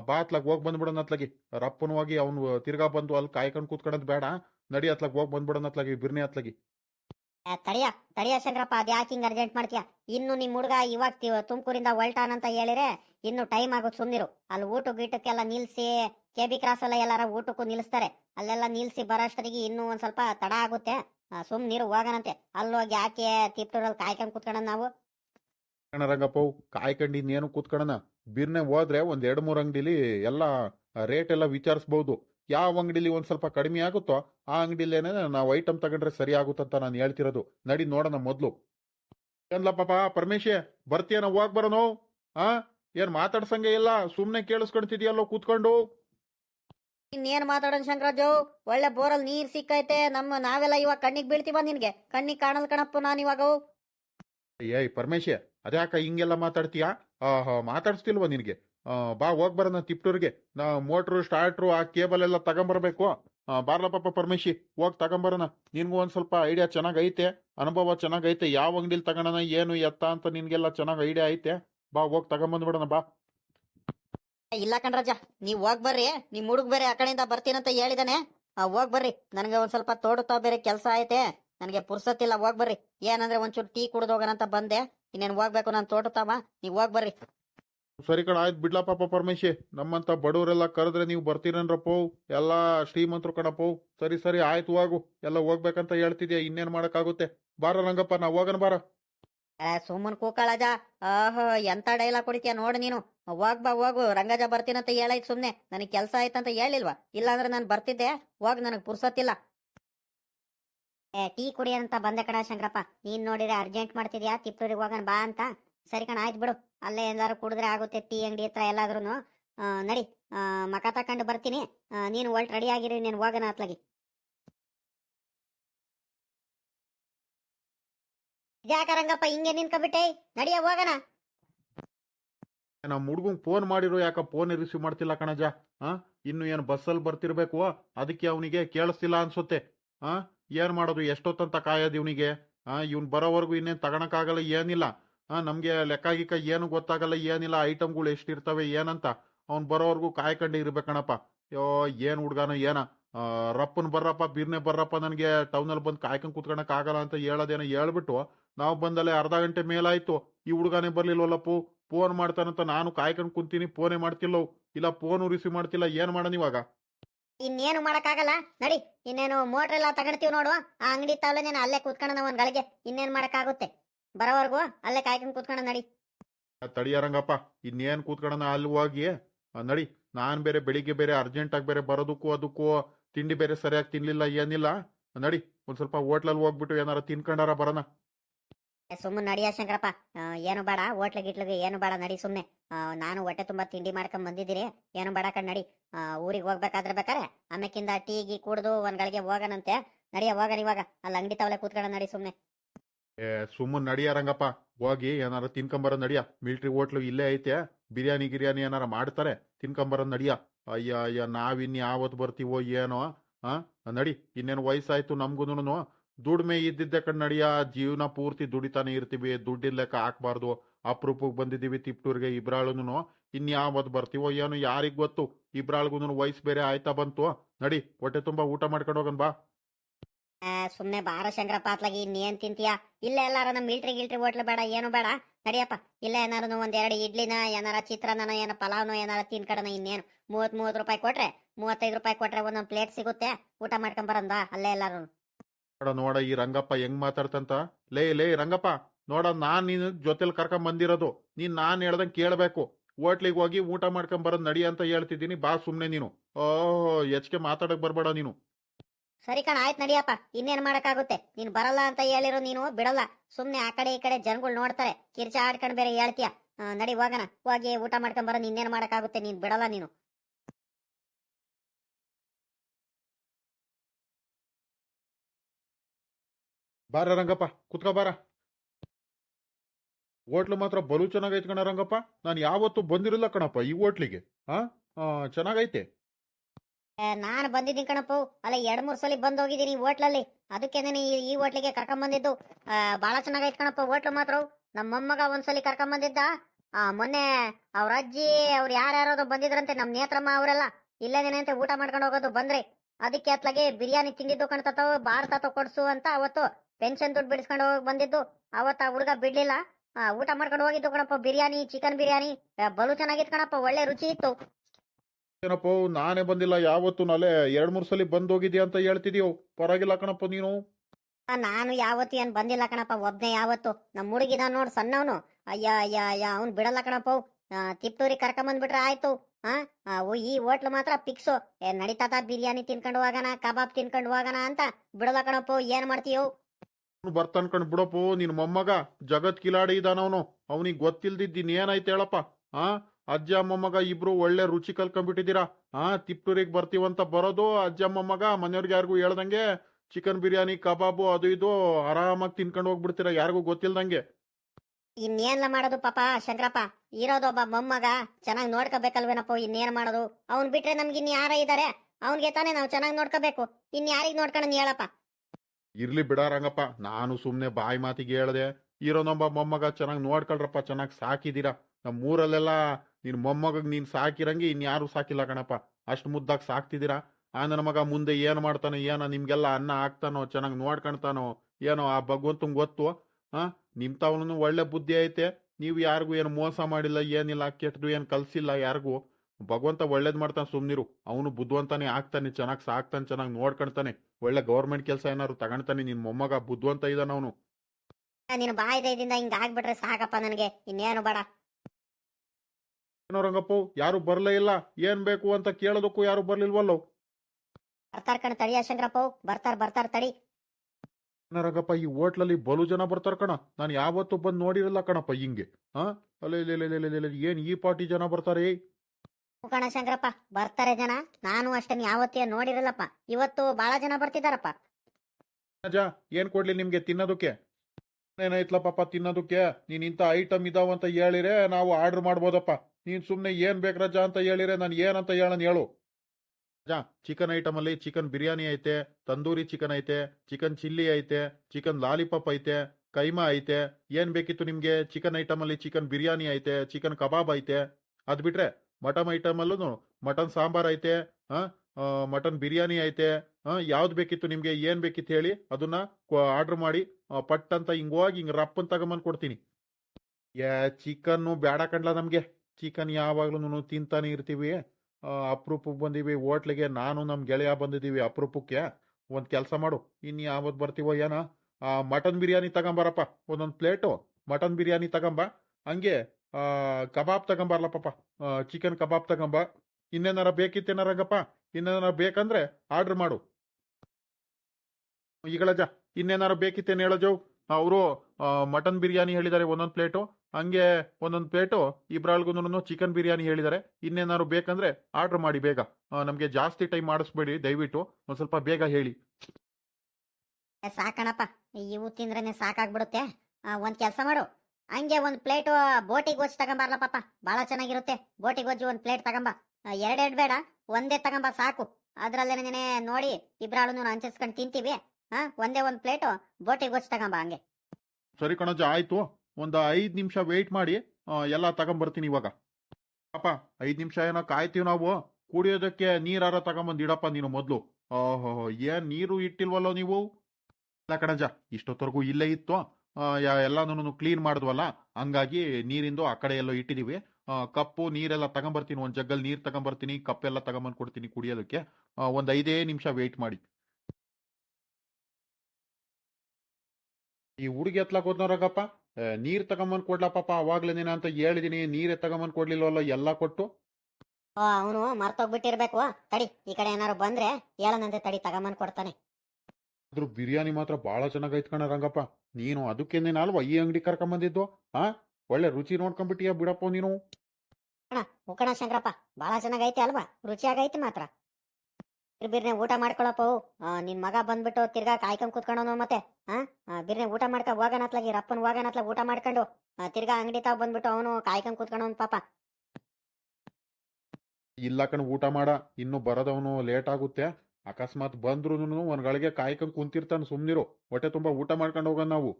ಬಾ ಅತ್ಲಾಗ ಹೋಗಿ ಬಂದ್ಬಿಡೋಣ ಅತ್ಲಾಗಿ. ರಪ್ಪನ ಹೋಗಿ ಅವ್ನು ತಿರ್ಗಾ ಬಂದು ಅಲ್ಲಿ ಕಾಯ್ಕೊಂಡು ಕೂತ್ಕೊಳ್ಳೋದು ಬೇಡ. ನಡಿ ಅತ್ಲಾಗ ಹೋಗಿ ಬಂದ್ಬಿಡೋಣ ಅತ್ಲಾಗಿ ಬಿರ್ನಿ ಅತ್ಲಾಗಿ. ತಡಿಯಾ ತಡಿಯ ಶಂಕರಪ್ಪ ಅದ್ ಯಾಕೆ ಹಿಂಗ್ ಅರ್ಜೆಂಟ್ ಮಾಡ್ತೀಯ? ಇನ್ನು ನಿಮ್ ಹುಡುಗ ಇವಾಗ ತುಮಕೂರಿಂದ ಹೊಲ್ಟಾನ ಅಂತ ಹೇಳಿದ್ರೆ ಇನ್ನು ಟೈಮ್ ಆಗೋದು ಸುಮ್ನಿರು. ಅಲ್ಲಿ ಊಟ ಗೀಟಕ್ಕೆಲ್ಲ ನಿಲ್ಸಿ ಕೆ ಬಿ ಕ್ರಾಸ್ ಎಲ್ಲ ಎಲ್ಲಾರ ಊಟಕ್ಕೂ ನಿಲ್ಲಿಸ್ತಾರೆ ಅಲ್ಲೆಲ್ಲ ನಿಲ್ಸಿ ಬರೋಷ್ಟರಿಗೆ ಇನ್ನೂ ಒಂದ್ ಸ್ವಲ್ಪ ತಡ ಆಗುತ್ತೆ. ಸುಮ್ ನೀರು ಹೋಗನಂತೆ. ಅಲ್ಲೋಗಿ ಯಾಕೆ ತಿಪ್ಟೂರಲ್ಲಿ ಕಾಯ್ಕೊಂಡು ಕುತ್ಕೊಳ್ಳೋಣ ನಾವು. ರಂಗಪ್ಪ ಕಾಯ್ಕೊಂಡು ಇನ್ನೇನು ಕೂತ್ಕೊಳ್ಳೋಣ ಬಿರ್ನೆ ಹೋದ್ರೆ ಒಂದ್ ಎರಡು ಮೂರು ಅಂಗಡಿಲಿ ಎಲ್ಲ ರೇಟ್ ಎಲ್ಲ ವಿಚಾರಿಸ್ಬೋದು. ಯಾವ ಅಂಗಡಿಲಿ ಒಂದ್ ಸ್ವಲ್ಪ ಕಡಿಮೆ ಆಗುತ್ತೋ ಆ ಅಂಗಡಿಲೇನೆ ನಾವು ಐಟಮ್ ತಗೊಂಡ್ರೆ ಸರಿ ಆಗುತ್ತಂತ ನಾನು ಹೇಳ್ತಿರೋದು. ನಡಿ ನೋಡೋಣ ಮೊದ್ಲು. ಏನ್ಲ ಪಾಪ ಪರಮೇಶಿ ನಾವು ಹೋಗ್ ಬರೋನು? ಆ? ಏನ್ ಮಾತಾಡ್ಸಂಗೆ ಇಲ್ಲ? ಸುಮ್ನೆ ಕೇಳಿಸ್ಕೊಂತಿದ್ಯಲ್ಲೋ ಕೂತ್ಕೊಂಡು? ಇನ್ನೇನ್ ಮಾತಾಡೋಣ ಶಂಕರಾಜು? ಒಳ್ಳೆ ಬೋರಲ್ ನೀರ್ ಸಿಕ್ಕೈತೆ ನಮ್ಮ ನಾವೆಲ್ಲ ಇವಾಗ ಕಣ್ಣಿಗೆ ಬೀಳ್ತೀವ ನಿನ್ಗೆ? ಕಣ್ಣಿಗೆ ಕಾಣಲ್ ಕಣಪ್ಪ ನಾನು ಇವಾಗ. ಏಯ್ ಪರಮೇಶಿ ಅದ್ಯಾಕ ಹಿಂಗೆಲ್ಲ ಮಾತಾಡ್ತೀಯಾ? ಆಹಾ ಮಾತಾಡ್ಸ್ತಿಲ್ವ ನಿನಗೆ? ಬಾ ಹೋಗ್ ಬರೋಣ ತಿಪ್ಟೂರ್ಗೆ. ನಾ ಮೋಟ್ರು ಸ್ಟಾರ್ಟ್ರು ಆ ಕೇಬಲ್ ಎಲ್ಲ ತಗೊಂಬರ್ಬೇಕು. ಆ, ಬಾರ್ಲ ಪಾಪ ಪರಮೇಶಿ ಹೋಗ್ ತಗೊಂಬರೋಣ. ನಿನ್ಗೂ ಒಂದ್ ಸ್ವಲ್ಪ ಐಡಿಯಾ ಚೆನ್ನಾಗೈತೆ ಅನುಭವ ಚೆನ್ನಾಗೈತೆ ಯಾವ ಅಂಗಡಿಲಿ ತಗೋಣ ಏನು ಎತ್ತ ಅಂತ ನಿನ್ಗೆಲ್ಲ ಚೆನ್ನಾಗ್ ಐಡಿಯಾ ಐತೆ. ಬಾ ಹೋಗ್ ತಗೊಂಬಂದ್ಬಿಡೋಣ ಬಾ. ಇಲ್ಲ ಕಣ್ರಾಜ, ನೀವ್ ಹೋಗ್ ಬರ್ರಿ, ನಿಮ್ ಹುಡುಗ ಬೇರೆ ಆ ಕಡೆಯಿಂದ ಬರ್ತೀನಂತ ಹೇಳಿದಾನೆ. ಹೋಗ್ ಬರ್ರಿ. ನನಗೆ ಒಂದ್ ಸ್ವಲ್ಪ ತೋಡುತ್ತಾ ಬೇರೆ ಕೆಲಸ ಐತೆ. ನನಗೆ ಪುರ್ಸತ್ತಿಲ್ಲ ಹೋಗ್ ಬರ್ರಿ. ಏನಂದ್ರೆ ಒಂಚೂರು ಟೀ ಕುಡ್ದು ಹೋಗೋಣ ಅಂತ ಬಂದೆ. ಇನ್ನೇನ್ ಹೋಗ್ಬೇಕು ನಾನು ತೋಟತಾವ ನೀವ್ ಹೋಗ್ ಬರ್ರಿ. ಸರಿ ಕಣ, ಆಯ್ತು ಬಿಡ್ಲಾ ಪಾಪ ಪರಮೇಶಿ. ನಮ್ಮಂತ ಬಡವರೆಲ್ಲ ಕರೆದ್ರೆ ನೀವು ಬರ್ತೀರನ್ರಪ್ಪೋ? ಎಲ್ಲ ಶ್ರೀಮಂತರು ಕಣಪ್ಪೋ. ಸರಿ ಸರಿ, ಆಯ್ತು ಹೋಗು. ಎಲ್ಲ ಹೋಗ್ಬೇಕಂತ ಹೇಳ್ತಿದ್ಯಾ, ಇನ್ನೇನ್ ಮಾಡಕ್ಕಾಗುತ್ತೆ? ಬಾರ ರಂಗಪ್ಪ ನಾ ಹೋಗನ್ ಬಾರ. ಸುಮ್ಮನ್ ಕೂಕಳಜ ಆಹ್, ಎಂತ ಡೈಲಾಗ್ ಕೊಡಿತೀಯ ನೋಡು ನೀನು. ಹೋಗ್ ಬಾ, ಹೋಗು. ರಂಗಜ ಬರ್ತೀನಂತ ಹೇಳೈತ್ ಸುಮ್ನೆ. ನನಗೆ ಕೆಲಸ ಆಯ್ತಂತ ಹೇಳಿಲ್ವಾ? ಇಲ್ಲಾಂದ್ರೆ ನಾನು ಬರ್ತಿದ್ದೆ. ಹೋಗ್, ನನಗೆ ಪುರ್ಸತ್ತಿಲ್ಲ. ಟೀ ಕುಡಿ ಅಂತ ಬಂದೆ ಕಣ ಶಂಕರಪ್ಪ. ನೀನ್ ನೋಡಿದ್ರೆ ಅರ್ಜೆಂಟ್ ಮಾಡ್ತಿದ್ಯಾ? ತಿಪ್ಪೂರಿಗೆ ಹೋಗೋಣ ಬಾ ಅಂತ. ಸರಿ ಕಣ, ಆಯ್ತು ಬಿಡು. ಅಲ್ಲೇ ಎಲ್ಲಾರು ಕುಡಿದ್ರೆ ಆಗುತ್ತೆ ಟೀ, ಅಂಗಡಿ ಹತ್ರ ಎಲ್ಲಾದ್ರೂ ನಡಿ. ಮಕ ತಕೊಂಡು ಬರ್ತೀನಿ. ನೀನು ಒಳ್ಳೆ ರೆಡಿ ಆಗಿರಿ ನೀನು ಹೋಗೋಣ ಅತ್ಲಾಗಿ. ಯಾಕ ರಂಗಪ್ಪ ಹಿಂಗೆ ನಿನ್ಕೊಬಿಟ್ಟೆ ನಡಿಯ ಹೋಗನ ನಮ್ಮ ಹುಡುಗ ಫೋನ್ ಮಾಡಿರೋ ಯಾಕ ಫೋನ್ ರಿಸೀವ್ ಮಾಡ್ತಿಲ್ಲ ಕಣಜ? ಹಾ ಇನ್ನು ಏನು ಬಸ್ಸಲ್ಲಿ ಬರ್ತಿರ್ಬೇಕು? ಅದಕ್ಕೆ ಅವನಿಗೆ ಕೇಳಿಸ್ತಿಲ್ಲ ಅನ್ಸುತ್ತೆ. ಹಾ ಏನ್ ಮಾಡೋದು? ಎಷ್ಟೊತ್ತಂತ ಕಾಯೋದು ಇವನಿಗೆ? ಹಾ ಇವ್ನು ಬರೋವರೆಗೂ ಇನ್ನೇನು ತಗೊಳಕ್ಕಾಗಲ್ಲ, ಏನಿಲ್ಲ. ಹಾ ನಮ್ಗೆ ಲೆಕ್ಕ ಗಿಕ್ಕ ಏನು ಗೊತ್ತಾಗಲ್ಲ, ಏನಿಲ್ಲ. ಐಟಮ್ಗಳು ಎಷ್ಟಿರ್ತವೆ ಏನಂತ. ಅವ್ನು ಬರೋವರೆಗೂ ಕಾಯ್ಕೊಂಡು ಇರ್ಬೇಕಣಪ್ಪ ಯೋ ಏನು ಹುಡ್ಗಾನ, ಏನ. ರಪ್ಪನ್ ಬರ್ರಪ್ಪ ಬೀರ್ನೆ ಬರ್ರಪ್ಪ ನನಗೆ ಟೌನಲ್ಲಿ ಬಂದು ಕಾಯ್ಕೊಂಡು ಕೂತ್ಕೊಳಕ್ ಆಗಲ್ಲ ಅಂತ ಹೇಳೋದೇನೋ ಹೇಳ್ಬಿಟ್ಟು ನಾವು ಬಂದಲ್ಲೇ ಅರ್ಧ ಗಂಟೆ ಮೇಲಾಯ್ತು. ಈ ಹುಡುಗನೇ ಬರ್ಲಿಲ್ವಲ್ಲಪ್ಪ? ಫೋನ್ ಮಾಡ್ತಾನಂತ ನಾನು ಕಾಯ್ಕೊಂಡು ಕುಂತೀನಿ ಫೋನೇ ಮಾಡ್ತಿಲ್ಲವ್ ಇಲ್ಲ ಫೋನ್ ರಿಸೀವ್ ಮಾಡ್ತಿಲ್ಲ ಏನ್ ಮಾಡೋಣ ಇವಾಗ? ಇನ್ನೇನು ಮಾಡಕ್ಕಾಗಲ್ಲ? ನಡಿ ಇನ್ನೇನು ಮೋಟರ್ ಎಲ್ಲ ತಗೊಳ್ತೀವಿ ನೋಡು. ಆ ಅಂಗಡಿ ತಾವಲೆ ನೀನು ಅಲ್ಲೇ ಕೂತ್ಕೊಂಡ ಒಂದ್ ಗಳಿಗೆ. ಇನ್ನೇನ್ ಮಾಡಕ್ಕಾಗುತ್ತೆ? ಬರೋವರೆಗೂ ಅಲ್ಲೇ ಕಾಯ್ಕೊಂಡು ಕೂತ್ಕೊಂಡ ನಡಿ. ತಡಿಯಾರಂಗಪ್ಪ ಇನ್ನೇನ್ ಕೂತ್ಕೊಂಡ ಅಲ್ಲಿ ಹೋಗಿ? ನಡಿ ನಾನ್ ಬೇರೆ ಬೆಳಿಗ್ಗೆ ಬೇರೆ ಅರ್ಜೆಂಟ್ ಆಗಿ ಬೇರೆ ಬರೋದಕ್ಕೂ ಅದಕ್ಕೂ ತಿಂಡಿ ಬೇರೆ ಸರಿಯಾಗಿ ತಿನ್ಲಿಲ್ಲ ಏನಿಲ್ಲ. ನಡಿ ಒಂದ್ ಸ್ವಲ್ಪ ಹೋಟ್ಲಲ್ಲಿ ಹೋಗ್ಬಿಟ್ಟು ಏನಾರ ತಿನ್ಕೊಂಡಾರ ಬರೋಣ. ಸುಮ್ಮನೆ ನಡಿಯ ಶಂಕರಪ್ಪ. ಏನು ಬೇಡ ಹೋಟ್ಲ್ ಗಿಟ್ಲಿಗೆ ಏನು ಬೇಡ ನಡಿ ಸುಮ್ಮನೆ ನಾನು ಹೊಟ್ಟೆ ತುಂಬಾ ತಿಂಡಿ ಮಾಡ್ಕೊಂಡ್ ಬಂದಿದ್ದೀರಿ ಏನು ಬೇಡ ಕಣ್ ನಡಿ. ಊರಿಗೆ ಹೋಗ್ಬೇಕಾದ್ರೆ ಬೇಕಾರೆ ಆಮೇಕಿಂದ ಟೀ ಗಿ ಕುಡ್ದು ಒಂದ್ ಗಳಿಗೆ ಹೋಗನಂತೆ ನಡಿಯ ಹೋಗಣ ಇವಾಗ. ಅಲ್ಲಿ ಅಂಗಡಿ ತಾವಲೆ ಕೂತ್ಕೊಂಡ ನಡಿ ಸುಮ್ಮನೆ ಏ ಸುಮ್ಮನ್ ನಡಿಯಾರಂಗಪ್ಪ ಹೋಗಿ ಏನಾರ ತಿನ್ಕೊಂಬರೋ ನಡಿಯ ಮಿಲ್ಟ್ರಿ ಹೋಟ್ಲು ಇಲ್ಲೇ ಐತೆ. ಬಿರಿಯಾನಿ ಗಿರಿಯಾನಿ ಏನಾರ ಮಾಡ್ತಾರೆ ತಿನ್ಕೊಂಬರೋ ನಡಿಯ ಅಯ್ಯ ಅಯ್ಯ, ನಾವಿನ್ ಯಾವತ್ತು ಬರ್ತೀವೋ ಏನೋ, ಆ? ನಡಿ, ಇನ್ನೇನು ವಯಸ್ಸಾಯ್ತು ನಮ್ಗುನು ದುಡ್ಮೆ ಇದ್ದಿದ್ದೆ ಕಣ್ ನಡಿಯ, ಜೀವನ ಪೂರ್ತಿ ದುಡಿತಾನೆ ಇರ್ತೀವಿ, ದುಡ್ಡಿನ ಲೆಕ್ಕ ಹಾಕ್ಬಾರ್ದು. ಅಪ್ರೂಪಕ್ಕೆ ಬಂದಿದ್ದೀವಿ ತಿಪ್ಟೂರ್ಗೆ ಇಬ್ರಾಳುನು ಇನ್ಯಾವತ್ತು ಬರ್ತೀವೋ ಏನು ಯಾರಿಗ್ ಗೊತ್ತು ಇಬ್ರಾಳ್ಗುನು ವಯಸ್ಸು ಬೇರೆ ಆಯ್ತಾ ಬಂತು. ನಡಿ, ಹೊಟ್ಟೆ ತುಂಬಾ ಊಟ ಮಾಡ್ಕೊಂಡು ಹೋಗನ್ ಬಾ. ಸುಮ್ನೆ ಬಾರ ಶಂಕರಪ್ಪ ಅತ್ಲಾಗಿ ಇನ್ನೇನ್ ತಿಂತೀಯ? ಇಲ್ಲೇ ಎಲ್ಲಾರ ನಮ್ಮ ಮಿಲ್ಟ್ರಿ ಗಿಲ್ಟ್ರಿ ಹೋಟ್ಲು ಬೇಡ, ಏನು ಬೇಡ. ನಡಿಯಪ್ಪ, ಇಲ್ಲ ಏನಾರು ಒಂದೆರಡು ಇಡ್ಲಿನ, ಏನಾರ ಚಿತ್ರಾನ್ನ ಏನ ಪಲಾವ್ನ, ಏನಾರ ತಿನ್ಕಡನ ಇನ್ನೇನು. ಮೂವತ್ ಮೂವತ್ ರೂಪಾಯಿ ಕೊಟ್ರೆ, ಮೂವತ್ತೈದು ರೂಪಾಯಿ ಕೊಟ್ರೆ ಒಂದೊಂದ್ ಪ್ಲೇಟ್ ಸಿಗುತ್ತೆ. ಊಟ ಮಾಡ್ಕೊಂಡ್ ಬರಂದ ಅಲ್ಲೇ ಎಲ್ಲಾರು. ನೋಡ ನೋಡ, ಈ ರಂಗಪ್ಪ ಹೆಂಗ್ ಮಾತಾಡ್ತಂತ? ಲೇ ಲೇ, ರಂಗಪ್ಪ, ನೋಡ, ನಾನ್ ನೀನ್ ಜೊತೆಲಿ ಕರ್ಕೊಂಡ್ ಬಂದಿರೋದು. ನೀನ್ ನಾನ್ ಹೇಳ್ದಂಗ್ ಕೇಳ್ಬೇಕು. ಹೋಟ್ಲಿಗೆ ಹೋಗಿ ಊಟ ಮಾಡ್ಕೊಂಡ್ ಬರೋದ್ ನಡಿ ಅಂತ ಹೇಳ್ತಿದ್ದೀನಿ. ಬಾ ಸುಮ್ನೆ ನೀನು. ಓಹೋ ಹೆಚ್ಚಿಗೆ ಮಾತಾಡಕ್ ಬರ್ಬೇಡ ನೀನು. ಸರಿ ಕಣ, ಆಯ್ತು ನಡಿಯಪ್ಪ. ಇನ್ನೇನ್ ಮಾಡಕ್ಕಾಗುತ್ತೆ? ನೀನ್ ಬರಲ್ಲ ಅಂತ ಹೇಳಿರೋ ನೀನು ಬಿಡಲ್ಲ. ಸುಮ್ನೆ ಆ ಕಡೆ ಈ ಕಡೆ ಜನಗಳು ನೋಡ್ತಾರೆ. ಕಿರ್ಚ ಆಡ್ಕೊಂಡ್ ಬೇರೆ ಹೇಳ್ತೀಯ? ನಡಿ ಹೋಗೋಣ. ಹೋಗಿ ಊಟ ಮಾಡ್ಕೊಂಡ್ ಬರೋ ಇನ್ನೇನ್ ಮಾಡಕ್ಕಾಗುತ್ತೆ? ನೀನ್ ಬಿಡಲ್ಲ ನೀನು. ಬಾರ ರಂಗಪ್ಪ, ಕುತ್ಕೋ ಬಾರ. ಹೋಟ್ಲು ಮಾತ್ರ ಬಲು ಚೆನ್ನಾಗೈತೆ ಕಣ ರಂಗಪ್ಪ. ನಾನು ಯಾವತ್ತೂ ಬಂದಿರಲ್ಲ ಕಣಪ್ಪ ಈ ಹೋಟ್ಲಿಗೆ. ಹಾ ಚೆನ್ನಾಗೈತೆ. ನಾನ್ ಬಂದಿದ್ದೀನಿ ಕಣಪ್ಪ. ಅಲ್ಲ, ಎರಡು ಮೂರು ಸಲ ಬಂದು ಹೋಗಿದ್ದೀನಿ ಈ ಹೋಟ್ಲಲ್ಲಿ. ಅದಕ್ಕೆ ಈ ಹೋಟ್ಲಿಗೆ ಕರ್ಕೊಂಡ್ ಬಂದಿದ್ದು. ಚೆನ್ನಾಗೈತೆ ಕಣಪ್ಪ ಹೋಟ್ಲು ಮಾತ್ರ. ನಮ್ಮ ಮೊಮ್ಮಗ ಒಂದ್ಸಲಿ ಕರ್ಕೊಂಡ್ ಬಂದಿದ್ದ. ಆ, ಮೊನ್ನೆ ಅವ್ರ ಅಜ್ಜಿ, ಅವ್ರು ಯಾರ್ಯಾರು ಬಂದಿದ್ರಂತೆ ನಮ್ಮ ನೇತ್ರಮ್ಮ ಅವರೆಲ್ಲ ಅಂತ ಊಟ ಮಾಡ್ಕೊಂಡು ಹೋಗೋದು ಬಂದ್ರೆ. ಅದಕ್ಕೆ ಅತ್ಲಾಗೆ ಬಿರಿಯಾನಿ ತಿಂದಿದ್ದು ಕಣ್ತಾವ ಬಾರ್ ತಾತ ಕೊಡ್ಸು ಅಂತ ಅವತ್ತು ಪೆನ್ಷನ್ ದುಡ್ಡು ಬಿಡಿಸ್ಕೊಂಡು ಹೋಗಿ ಬಂದಿದ್ದು. ಅವತ್ತು ಆ ಹುಡುಗ ಬಿಡ್ಲಿಲ್ಲ. ಊಟ ಮಾಡ್ಕೊಂಡು ಹೋಗಿದ್ದು ಕಣಪ್ಪ. ಬಿರಿಯಾನಿ, ಚಿಕನ್ ಬಿರಿಯಾನಿ ಬಲು ಚೆನ್ನಾಗಿತ್ತು ಕಣಪ್ಪ. ಒಳ್ಳೆ ರುಚಿ ಇತ್ತು. ಏನಪ್ಪ ನಾನೇ ಬಂದಿಲ್ಲ ಯಾವತ್ತು ನಾಳೆ ಎರಡ್ ಮೂರ್ ಸಲ ಬಂದ್ ಹೋಗಿದ್ಯಾ ಅಂತ ಹೇಳ್ತಿದ್ಯೋ? ಪರವಾಗಿಲ್ಲ ಕಣಪ್ಪ ನೀನು. ಆ, ನಾನು ಯಾವತ್ತು ಏನ್ ಬಂದಿಲ್ಲ ಕಣಪ್ಪ ಒಬ್ನೇ ಯಾವತ್ತು. ನಮ್ಮ ಹುಡುಗಿದ ನೋಡ್ ಸಣ್ಣವನು. ಅಯ್ಯ ಅಯ್ಯ ಅಯ್ಯ ಅವ್ನ್ ಬಿಡಲ್ಲ ಕಣಪ್ಪ ಕರ್ಕೊಂಡ್ ಕರ್ಕೊಂಬಂದ್ಬಿಟ್ರೆ ಆಯ್ತು. ಆ ಆ, ಓ- ಈ ಹೋಟ್ಲು ಮಾತ್ರ ಫಿಕ್ಸು. ಏ ನಡಿತಾತ ಬಿರಿಯಾನಿ ತಿನ್ಕೊಂಡು ಹೋಗನ ಕಬಾಬ್ ತಿನ್ಕೊಂಡು ಹೋಗೋಣ ಅಂತ ಬಿಡಲ್ಲ ಕಣಪ್ಪ ಏನ್ ಮಾಡ್ತೀಯೋ? ಅವ್ನು ಬರ್ತಾನ್ ಕಣ್ ಬಿಡಪ್ಪೋ ನಿನ್ ಮೊಮ್ಮಗ ಜಗತ್ ಕಿಲಾಡಿ ಇದಾನವನು. ಅವನಿಗೆ ಗೊತ್ತಿಲ್ದಿದ್ದೀನಿ ಏನಾಯ್ತು ಹೇಳಪ್ಪ ಆ? ಅಜ್ಜ ಮೊಮ್ಮಗ ಇಬ್ರು ಒಳ್ಳೆ ರುಚಿ ಕಲ್ಕೊಂಡ್ಬಿಟ್ಟಿದ್ದೀರಾ ಆ ತಿಪ್ಟೂರಿಗೆ ಬರ್ತೀವಂತ ಬರೋದು ಅಜ್ಜ ಮೊಮ್ಮಗ ಮನೆಯವ್ರಿಗೆ ಯಾರಿಗೂ ಹೇಳ್ದಂಗೆ ಚಿಕನ್ ಬಿರಿಯಾನಿ ಕಬಾಬು ಅದು ಇದು ಆರಾಮಾಗಿ ತಿನ್ಕೊಂಡು ಹೋಗ್ಬಿಡ್ತೀರಾ ಯಾರಿಗೂ ಗೊತ್ತಿಲ್ದಂಗೆ? ಇನ್ನೇನ್ಲ ಮಾಡೋದು ಪಾಪ ಶಂಕರಪ್ಪ. ಇರೋದೊಬ್ಬ ಮೊಮ್ಮಗ ಚೆನ್ನಾಗಿ ನೋಡ್ಕೋಬೇಕಲ್ವೇನಪ್ಪ ಇನ್ನೇನ್ ಮಾಡೋದು? ಅವ್ನ್ ಬಿಟ್ರೆ ನಮ್ಗೆ ಇನ್ ಯಾರ ಇದಾರೆ? ಅವ್ನ್ಗೆ ತಾನೇ ನಾವು ಚೆನ್ನಾಗಿ ನೋಡ್ಕೋಬೇಕು. ಇನ್ ಯಾರಿಗ್ ನೋಡ್ಕೊಂಡು ಹೇಳಪ್ಪ. ಇರ್ಲಿ ಬಿಡ ರಂಗಪ್ಪ ನಾನು ಸುಮ್ನೆ ಬಾಯಿ ಮಾತಿಗೆ ಹೇಳ್ದೆ. ಇರೋನೊಬ್ಬ ಮೊಮ್ಮಗ ಚೆನ್ನಾಗಿ ನೋಡ್ಕೊಳ್ರಪ್ಪ ಚೆನ್ನಾಗಿ ಸಾಕಿದೀರಾ. ನಮ್ಮ ಊರಲ್ಲೆಲ್ಲ ನಿನ್ ಮೊಮ್ಮಗ ನೀನ್ ಸಾಕಿರಂಗೆ ಇನ್ಯಾರು ಸಾಕಿಲ್ಲ ಕಣಪ್ಪ. ಅಷ್ಟು ಮುದ್ದಾಗಿ ಸಾಕ್ತಿದ್ದೀರಾ? ಆ ನನ್ನ ಮಗ ಮುಂದೆ ಏನ್ ಮಾಡ್ತಾನೋ ಏನೋ, ನಿಮಗೆಲ್ಲ ಅನ್ನ ಹಾಕ್ತಾನೋ, ಚೆನ್ನಾಗಿ ನೋಡ್ಕೊಂತಾನೋ ಏನೋ ಆ ಭಗವಂತಂಗ್ ಗೊತ್ತು? ಆ? ನಿಮ್ ತಾವನು ಒಳ್ಳೆ ಬುದ್ಧಿ ಐತೆ. ನೀವು ಯಾರಿಗೂ ಏನು ಮೋಸ ಮಾಡಿಲ್ಲ, ಏನಿಲ್ಲ ಕೆಟ್ಟದು ಏನು ಕಲ್ಸಿಲ್ಲ ಯಾರಿಗೂ. ಭಗವಂತ ಒಳ್ಳೇದ್ ಮಾಡ್ತಾನೆ ಸುಮ್ನಿರು. ಅವನು ಬುದ್ಧಿವಂತಾನೆ ಆಗ್ತಾನೆ, ಚೆನ್ನಾಗಿ ಸಾಕ್ತಾನೆ, ಚೆನ್ನಾಗಿ ನೋಡ್ಕೊಂತಾನೆ ಒಳ್ಳೆ ಗೌರ್ಮೆಂಟ್ ಕೆಲಸ ಏನಾದ್ರು ತಗೊಂತಾನೆ ನಿನ್ ಮೊಮ್ಮಗ ಬುದ್ಧಿವಂತ ಇದ್ದಾನ ಅವನು ನೀನು ಬಾಯ್ದಿಂದ ಹಿಂಗ ಆಗ್ಬಿಟ್ರೆ ಸಾಕಪ್ಪ ನನಗೆ. ಇನ್ನೇನು ಬೇಡ. ಏನೋ ರಂಗಪ್ಪ ಯಾರು ಬರ್ಲೇ ಇಲ್ಲ ಏನ್ ಬೇಕು ಅಂತ ಕೇಳೋದಕ್ಕೂ ಯಾರು ಬರ್ಲಿಲ್ವಲ್ಲೋ? ಬರ್ತಾರ ಕಣ ತಡಿಯ ಶಂಕರಪ್ಪ ಬರ್ತಾರ ಬರ್ತಾರ ತಡಿ. ಏನೋ ರಂಗಪ್ಪ ಈ ಹೋಟ್ಲಲ್ಲಿ ಬಲು ಜನ ಬರ್ತಾರ ಕಣ. ನಾನು ಯಾವತ್ತೂ ಬಂದು ನೋಡಿರಲ್ಲ ಕಣಪ್ಪ ಹಿಂಗೆ. ಹಾ ಅಲ್ಲೇ ಇಲ್ಲ ಇಲ್ಲ ಇಲ್ಲ ಇಲ್ಲ ಏನ್ ಈ ಪಾರ್ಟಿ ಜನ ಬರ್ತಾರೆ? ಕಣ ಶಂಕರಪ್ಪ ಬರ್ತಾರೆ ಜನ. ನಾನು ಅಷ್ಟನ್ನ ಯಾವತ್ತೇ ನೋಡಿರಲ್ಲಪ್ಪ. ಇವತ್ತು ಬಹಳ ಜನ ಬರ್ತಿದಾರಪ್ಪ. ಅಜ್ಜ ಏನ್ ಕೊಡ್ಲಿ ನಿಮ್ಗೆ ತಿನ್ನೋದಕ್ಕೆ? ಏನಾಯ್ತಲ್ಲ ಪಾಪ ತಿನ್ನೋದಕ್ಕೆ? ನೀನ್ ಇಂಥ ಐಟಮ್ ಇದಾವಂತ ಹೇಳಿರೆ ನಾವು ಆರ್ಡರ್ ಮಾಡ್ಬೋದಪ್ಪ. ನೀನ್ ಸುಮ್ನೆ ಏನ್ ಬೇಕು ರಜಾ ಅಂತ ಹೇಳಿರೆ ನಾನು ಏನಂತ ಹೇಳನ್ ಹೇಳು. ರಜಾ ಚಿಕನ್ ಐಟಮ್ ಅಲ್ಲಿ ಚಿಕನ್ ಬಿರಿಯಾನಿ ಐತೆ, ತಂದೂರಿ ಚಿಕನ್ ಐತೆ ಚಿಕನ್ ಚಿಲ್ಲಿ ಐತೆ ಚಿಕನ್ ಲಾಲಿಪಾಪ್ ಐತೆ, ಕೈಮಾ ಐತೆ, ಏನ್ ಬೇಕಿತ್ತು ನಿಮ್ಗೆ? ಚಿಕನ್ ಐಟಮ್ ಅಲ್ಲಿ ಚಿಕನ್ ಬಿರಿಯಾನಿ ಐತೆ ಚಿಕನ್ ಕಬಾಬ್ ಐತೆ. ಅದ್ ಬಿಟ್ರೆ ಮಟನ್ ಐಟಮ್ ಅಲ್ಲೂ ಮಟನ್ ಸಾಂಬಾರ್ ಐತೆ ಮಟನ್ ಬಿರಿಯಾನಿ ಐತೆ ಯಾವ್ದು ಬೇಕಿತ್ತು ನಿಮ್ಗೆ, ಏನ್ ಬೇಕಿತ್ತು ಹೇಳಿ ಅದನ್ನ ಆರ್ಡರ್ ಮಾಡಿ ಪಟ್ ಅಂತ ಹಿಂಗ್ ಹೋಗಿ ಹಿಂಗ್ ರಪ್ಪನ್ ತಗೊಂಬಂದು ಕೊಡ್ತೀನಿ. ಯಾ ಚಿಕನ್ನು ಬೇಡ ಕಂಡ್ಲ ನಮ್ಗೆ. ಚಿಕನ್ ಯಾವಾಗ್ಲೂ ತಿಂತಾನೆ ಇರ್ತೀವಿ. ಅಪ್ರೂಪಕ್ಕೆ ಬಂದೀವಿ. ಹೋಟ್ಲಿಗೆ ನಾನು ನಮ್ಮ ಗೆಳೆಯ ಬಂದಿದ್ದೀವಿ ಅಪ್ರೂಪಕ್ಕೆ. ಒಂದು ಕೆಲಸ ಮಾಡು. ಇನ್ನು ಯಾವತ್ತು ಬರ್ತೀವೋ ಏನೋ. ಆ, ಮಟನ್ ಬಿರಿಯಾನಿ ತಗೊಂಬಾರಪ್ಪ. ಒಂದೊಂದು ಪ್ಲೇಟು. ಮಟನ್ ಬಿರಿಯಾನಿ ತಗೊಂಬ. ಹಂಗೆ ಕಬಾಬ್ ತಗೊಂಬರ್ಲ ಪಾಪ ಚಿಕನ್ ಕಬಾಬ್ ತಗೊಂಬ. ಇನ್ನೇನಾರ ಬೇಕಿತ್ತೇನಾರಂಗಪ್ಪ ಇನ್ನೇನಾರ ಬೇಕಂದ್ರೆ ಆರ್ಡರ್ ಮಾಡು. ಈಗಳಜ್ಜ ಇನ್ನೇನಾರ ಬೇಕಿತ್ತೇನು ಹೇಳಜು ಅವರು ಮಟನ್ ಬಿರಿಯಾನಿ ಹೇಳಿದ್ದಾರೆ ಒಂದೊಂದು ಪ್ಲೇಟು. ಹಂಗೆ ಒಂದೊಂದು ಪ್ಲೇಟು ಇಬ್ರಾಳ್ಗುನು ಚಿಕನ್ ಬಿರಿಯಾನಿ ಹೇಳಿದ್ದಾರೆ. ಇನ್ನೇನಾದ್ರು ಬೇಕಂದ್ರೆ ಆರ್ಡರ್ ಮಾಡಿ ಬೇಗ. ನಮಗೆ ಜಾಸ್ತಿ ಟೈಮ್ ಮಾಡಿಸ್ಬೇಡಿ ದಯವಿಟ್ಟು. ಒಂದು ಸ್ವಲ್ಪ ಬೇಗ ಹೇಳಿ. ಸಾಕಣಪ್ಪ. ಇವು ತಿಂದ್ರೇನೆ ಸಾಕಾಗ್ಬಿಡುತ್ತೆ. ಒಂದ್ ಕೆಲಸ ಮಾಡು. ಹಂಗೆ ಒಂದ್ ಪ್ಲೇಟು ಬೋಟಿಗೆ ಗೊಜ್ಜು ತಗೊಂಬಾರ್ಲ ಪಾಪ. ಬಹಳ ಚೆನ್ನಾಗಿರುತ್ತೆ. ಬೋಟಿಗೆ ಗೊಜ್ಜು ಒಂದ್ ಪ್ಲೇಟ್ ತಗೊಂಬ. ಎರಡೆರಡು ಬೇಡ ಒಂದೇ ತಗೊಂಬ ಸಾಕು. ಅದ್ರಲ್ಲೇನೆ ನೋಡಿ ಇಬ್ರಾಳು ಹಂಚಿಸ್ಕೊಂಡು ತಿಂತೀವಿ. ಹಾ ಒಂದೇ ಒಂದ್ ಪ್ಲೇಟು ಬೋಟಿ ಗೊಜ್ಜು ತಗೊಂಬ ಹಂಗೆ. ಸರಿ ಕಣಜ ಆಯ್ತು. ಒಂದು ಐದು ನಿಮಿಷ ವೆಯ್ಟ್ ಮಾಡಿ ಎಲ್ಲ ತಗೊಂಬರ್ತೀನಿ ಇವಾಗ. ಪಾಪ ಐದು ನಿಮಿಷ ಏನೋ ಕಾಯ್ತೀವಿ ನಾವು? ಕುಡಿಯೋದಕ್ಕೆ ನೀರಾರ ತಗೊಂಬಂದು ಇಡಪ್ಪ ನೀನು ಮೊದಲು. ಓಹೋ ಏನ್ ನೀರು ಇಟ್ಟಿಲ್ವಲ್ಲೋ ನೀವು? ಇಲ್ಲ ಕಣಜ ಇಷ್ಟೊತ್ತವರೆಗೂ ಇಲ್ಲೇ ಇತ್ತು. ಎಲ್ಲಾನು ಕ್ಲೀನ್ ಮಾಡಿದ್ವಲ್ಲ? ಹಂಗಾಗಿ ನೀರಿಂದು ಆ ಕಡೆ ಎಲ್ಲೋ ಇಟ್ಟಿದೀವಿ. ಆ, ಕಪ್ಪು ನೀರೆಲ್ಲ ತಗೊಂಬರ್ತೀನಿ ಒಂದು ಜಗ್ಗಲ್ಲಿ ನೀರು ತಗೊಂಬರ್ತೀನಿ ಕಪ್ಪೆಲ್ಲ ತಗೊಂಬಂದು ಕೊಡ್ತೀನಿ ಕುಡಿಯೋದಕ್ಕೆ. ಒಂದು ಒಂದ್ ಐದೇ ನಿಮಿಷ ವೇಟ್ ಮಾಡಿ. ಈ ಹುಡುಗಿ ಎತ್ಲಾಕ್ ಹೋದ್ನವ್ರಾಗಪ್ಪ ನೀರ್ ತಗೊಂಬಂದ್ ಕೊಡ್ಲಾ ಪಾಪ ಅವಾಗ್ಲೇನೇನ ಅಂತ ಹೇಳಿದೀನಿ ನೀರೇ ತಗೊಂಬಂದ್ ಕೊಡ್ಲಿಲ್ವಲ್ಲ ಎಲ್ಲ ಕೊಟ್ಟು? ಅವನು ಮರ್ತೋಗ್ಬಿಟ್ಟಿರ್ಬೇಕು. ತಡಿ ಈ ಕಡೆ ಏನಾರು ಬಂದ್ರೆ ಹೇಳನಂತೆ ತಡಿ ತಗೊಂಬಂದ್ ಕೊಡ್ತಾನೆ. ಅದ್ರ ಬಿರಿಯಾನಿ ಮಾತ್ರ ಬಹಳ ಚೆನ್ನಾಗೈತ್ ಕಣ ರಂಗಪ್ಪ. ನೀನು ಅಲ್ವಾ ಈ ಅಂಗಡಿ ಕರ್ಕೊಂಬಂದಿದ್ದು ಆ? ಒಳ್ಳೆ ರುಚಿ ನೋಡ್ಕೊಂಡ್ಬಿಟ್ಟಿಯಾ ಬಿಡಪ್ಪ ನೀನು? ಉಕ್ಕಣ ಶಂಕರಪ್ಪ ಬಹಳ ಚೆನ್ನಾಗೈತೆ ಅಲ್ವಾ? ರುಚಿಯಾಗೈತೆ ಮಾತ್ರ. ಬಿರ್ನೆ ಊಟ ಮಾಡ್ಕೊಳಪ್ಪ ನಿನ್ ಮಗ ಬಂದ್ಬಿಟ್ಟು ತಿರ್ಗಾ ಕಾಯ್ಕೊಂಡ್ ಕುತ್ಕೊಂಡವನು ಮತ್ತೆ? ಹಾ ಬಿರ್ನೆ ಊಟ ಮಾಡ್ಕ ಹೋಗನತ್ಲಾಗಿ ರಪ್ಪನ್ ಹೋಗನತ್ಲಾಗ ಊಟ ಮಾಡ್ಕೊಂಡು ತಿರ್ಗಾ ಅಂಗಡಿ ತಾವ್ ಬಂದ್ಬಿಟ್ಟು ಅವನು ಕಾಯ್ಕೊಂಡ್ ಕುತ್ಕೊಂಡವನ್ ಪಾಪ. ಇಲ್ಲ ಕಣ್ ಊಟ ಮಾಡ. ಇನ್ನು ಬರೋದವನು ಲೇಟ್ ಆಗುತ್ತೆ. ಅಕಸ್ಮಾತ್ ಬಂದ್ರು ಒಂದ್ ಗಳಿಗೆ ಕಾಯ್ಕೊಂಡ್ ಕುಂತಿರ್ತಾನ ಸುಮ್ನಿರು. ಹೊಟ್ಟೆ ತುಂಬಾ ಊಟ ಮಾಡ್ಕೊಂಡು ಹೋಗೋಣ ನಾವು.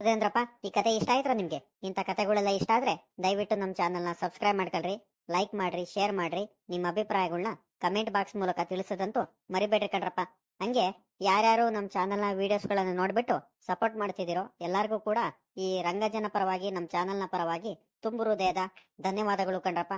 ಅದೇಂದ್ರಪ್ಪ ಈ ಕತೆ ಇಷ್ಟ ಆಯ್ತಾ ನಿಮ್ಗೆ? ಇಂಥ ಕತೆಗಳೆಲ್ಲ ಇಷ್ಟ ಆದ್ರೆ ದಯವಿಟ್ಟು ನಮ್ಮ ಚಾನಲ್ನ ಸಬ್ಸ್ಕ್ರೈಬ್ ಮಾಡ್ಕೊಳ್ರಿ ಲೈಕ್ ಮಾಡ್ರಿ ಶೇರ್ ಮಾಡ್ರಿ ನಿಮ್ಮ ಅಭಿಪ್ರಾಯಗಳನ್ನ ಕಮೆಂಟ್ ಬಾಕ್ಸ್ ಮೂಲಕ ತಿಳಿಸೋದಂತೂ ಮರಿಬೇಡ್ರಿ ಕಣ್ರಪ್ಪ. ಹಂಗೆ ಯಾರ್ಯಾರು ನಮ್ಮ ಚಾನಲ್ನ ವಿಡಿಯೋಸ್ಗಳನ್ನು ನೋಡ್ಬಿಟ್ಟು ಸಪೋರ್ಟ್ ಮಾಡ್ತಿದ್ದೀರೋ ಎಲ್ಲರಿಗೂ ಕೂಡ ಈ ರಂಗಜನ ಪರವಾಗಿ ನಮ್ಮ ಚಾನಲ್ನ ಪರವಾಗಿ ತುಂಬು ಹೃದಯದ ಧನ್ಯವಾದಗಳು ಕಣ್ರಪ್ಪ.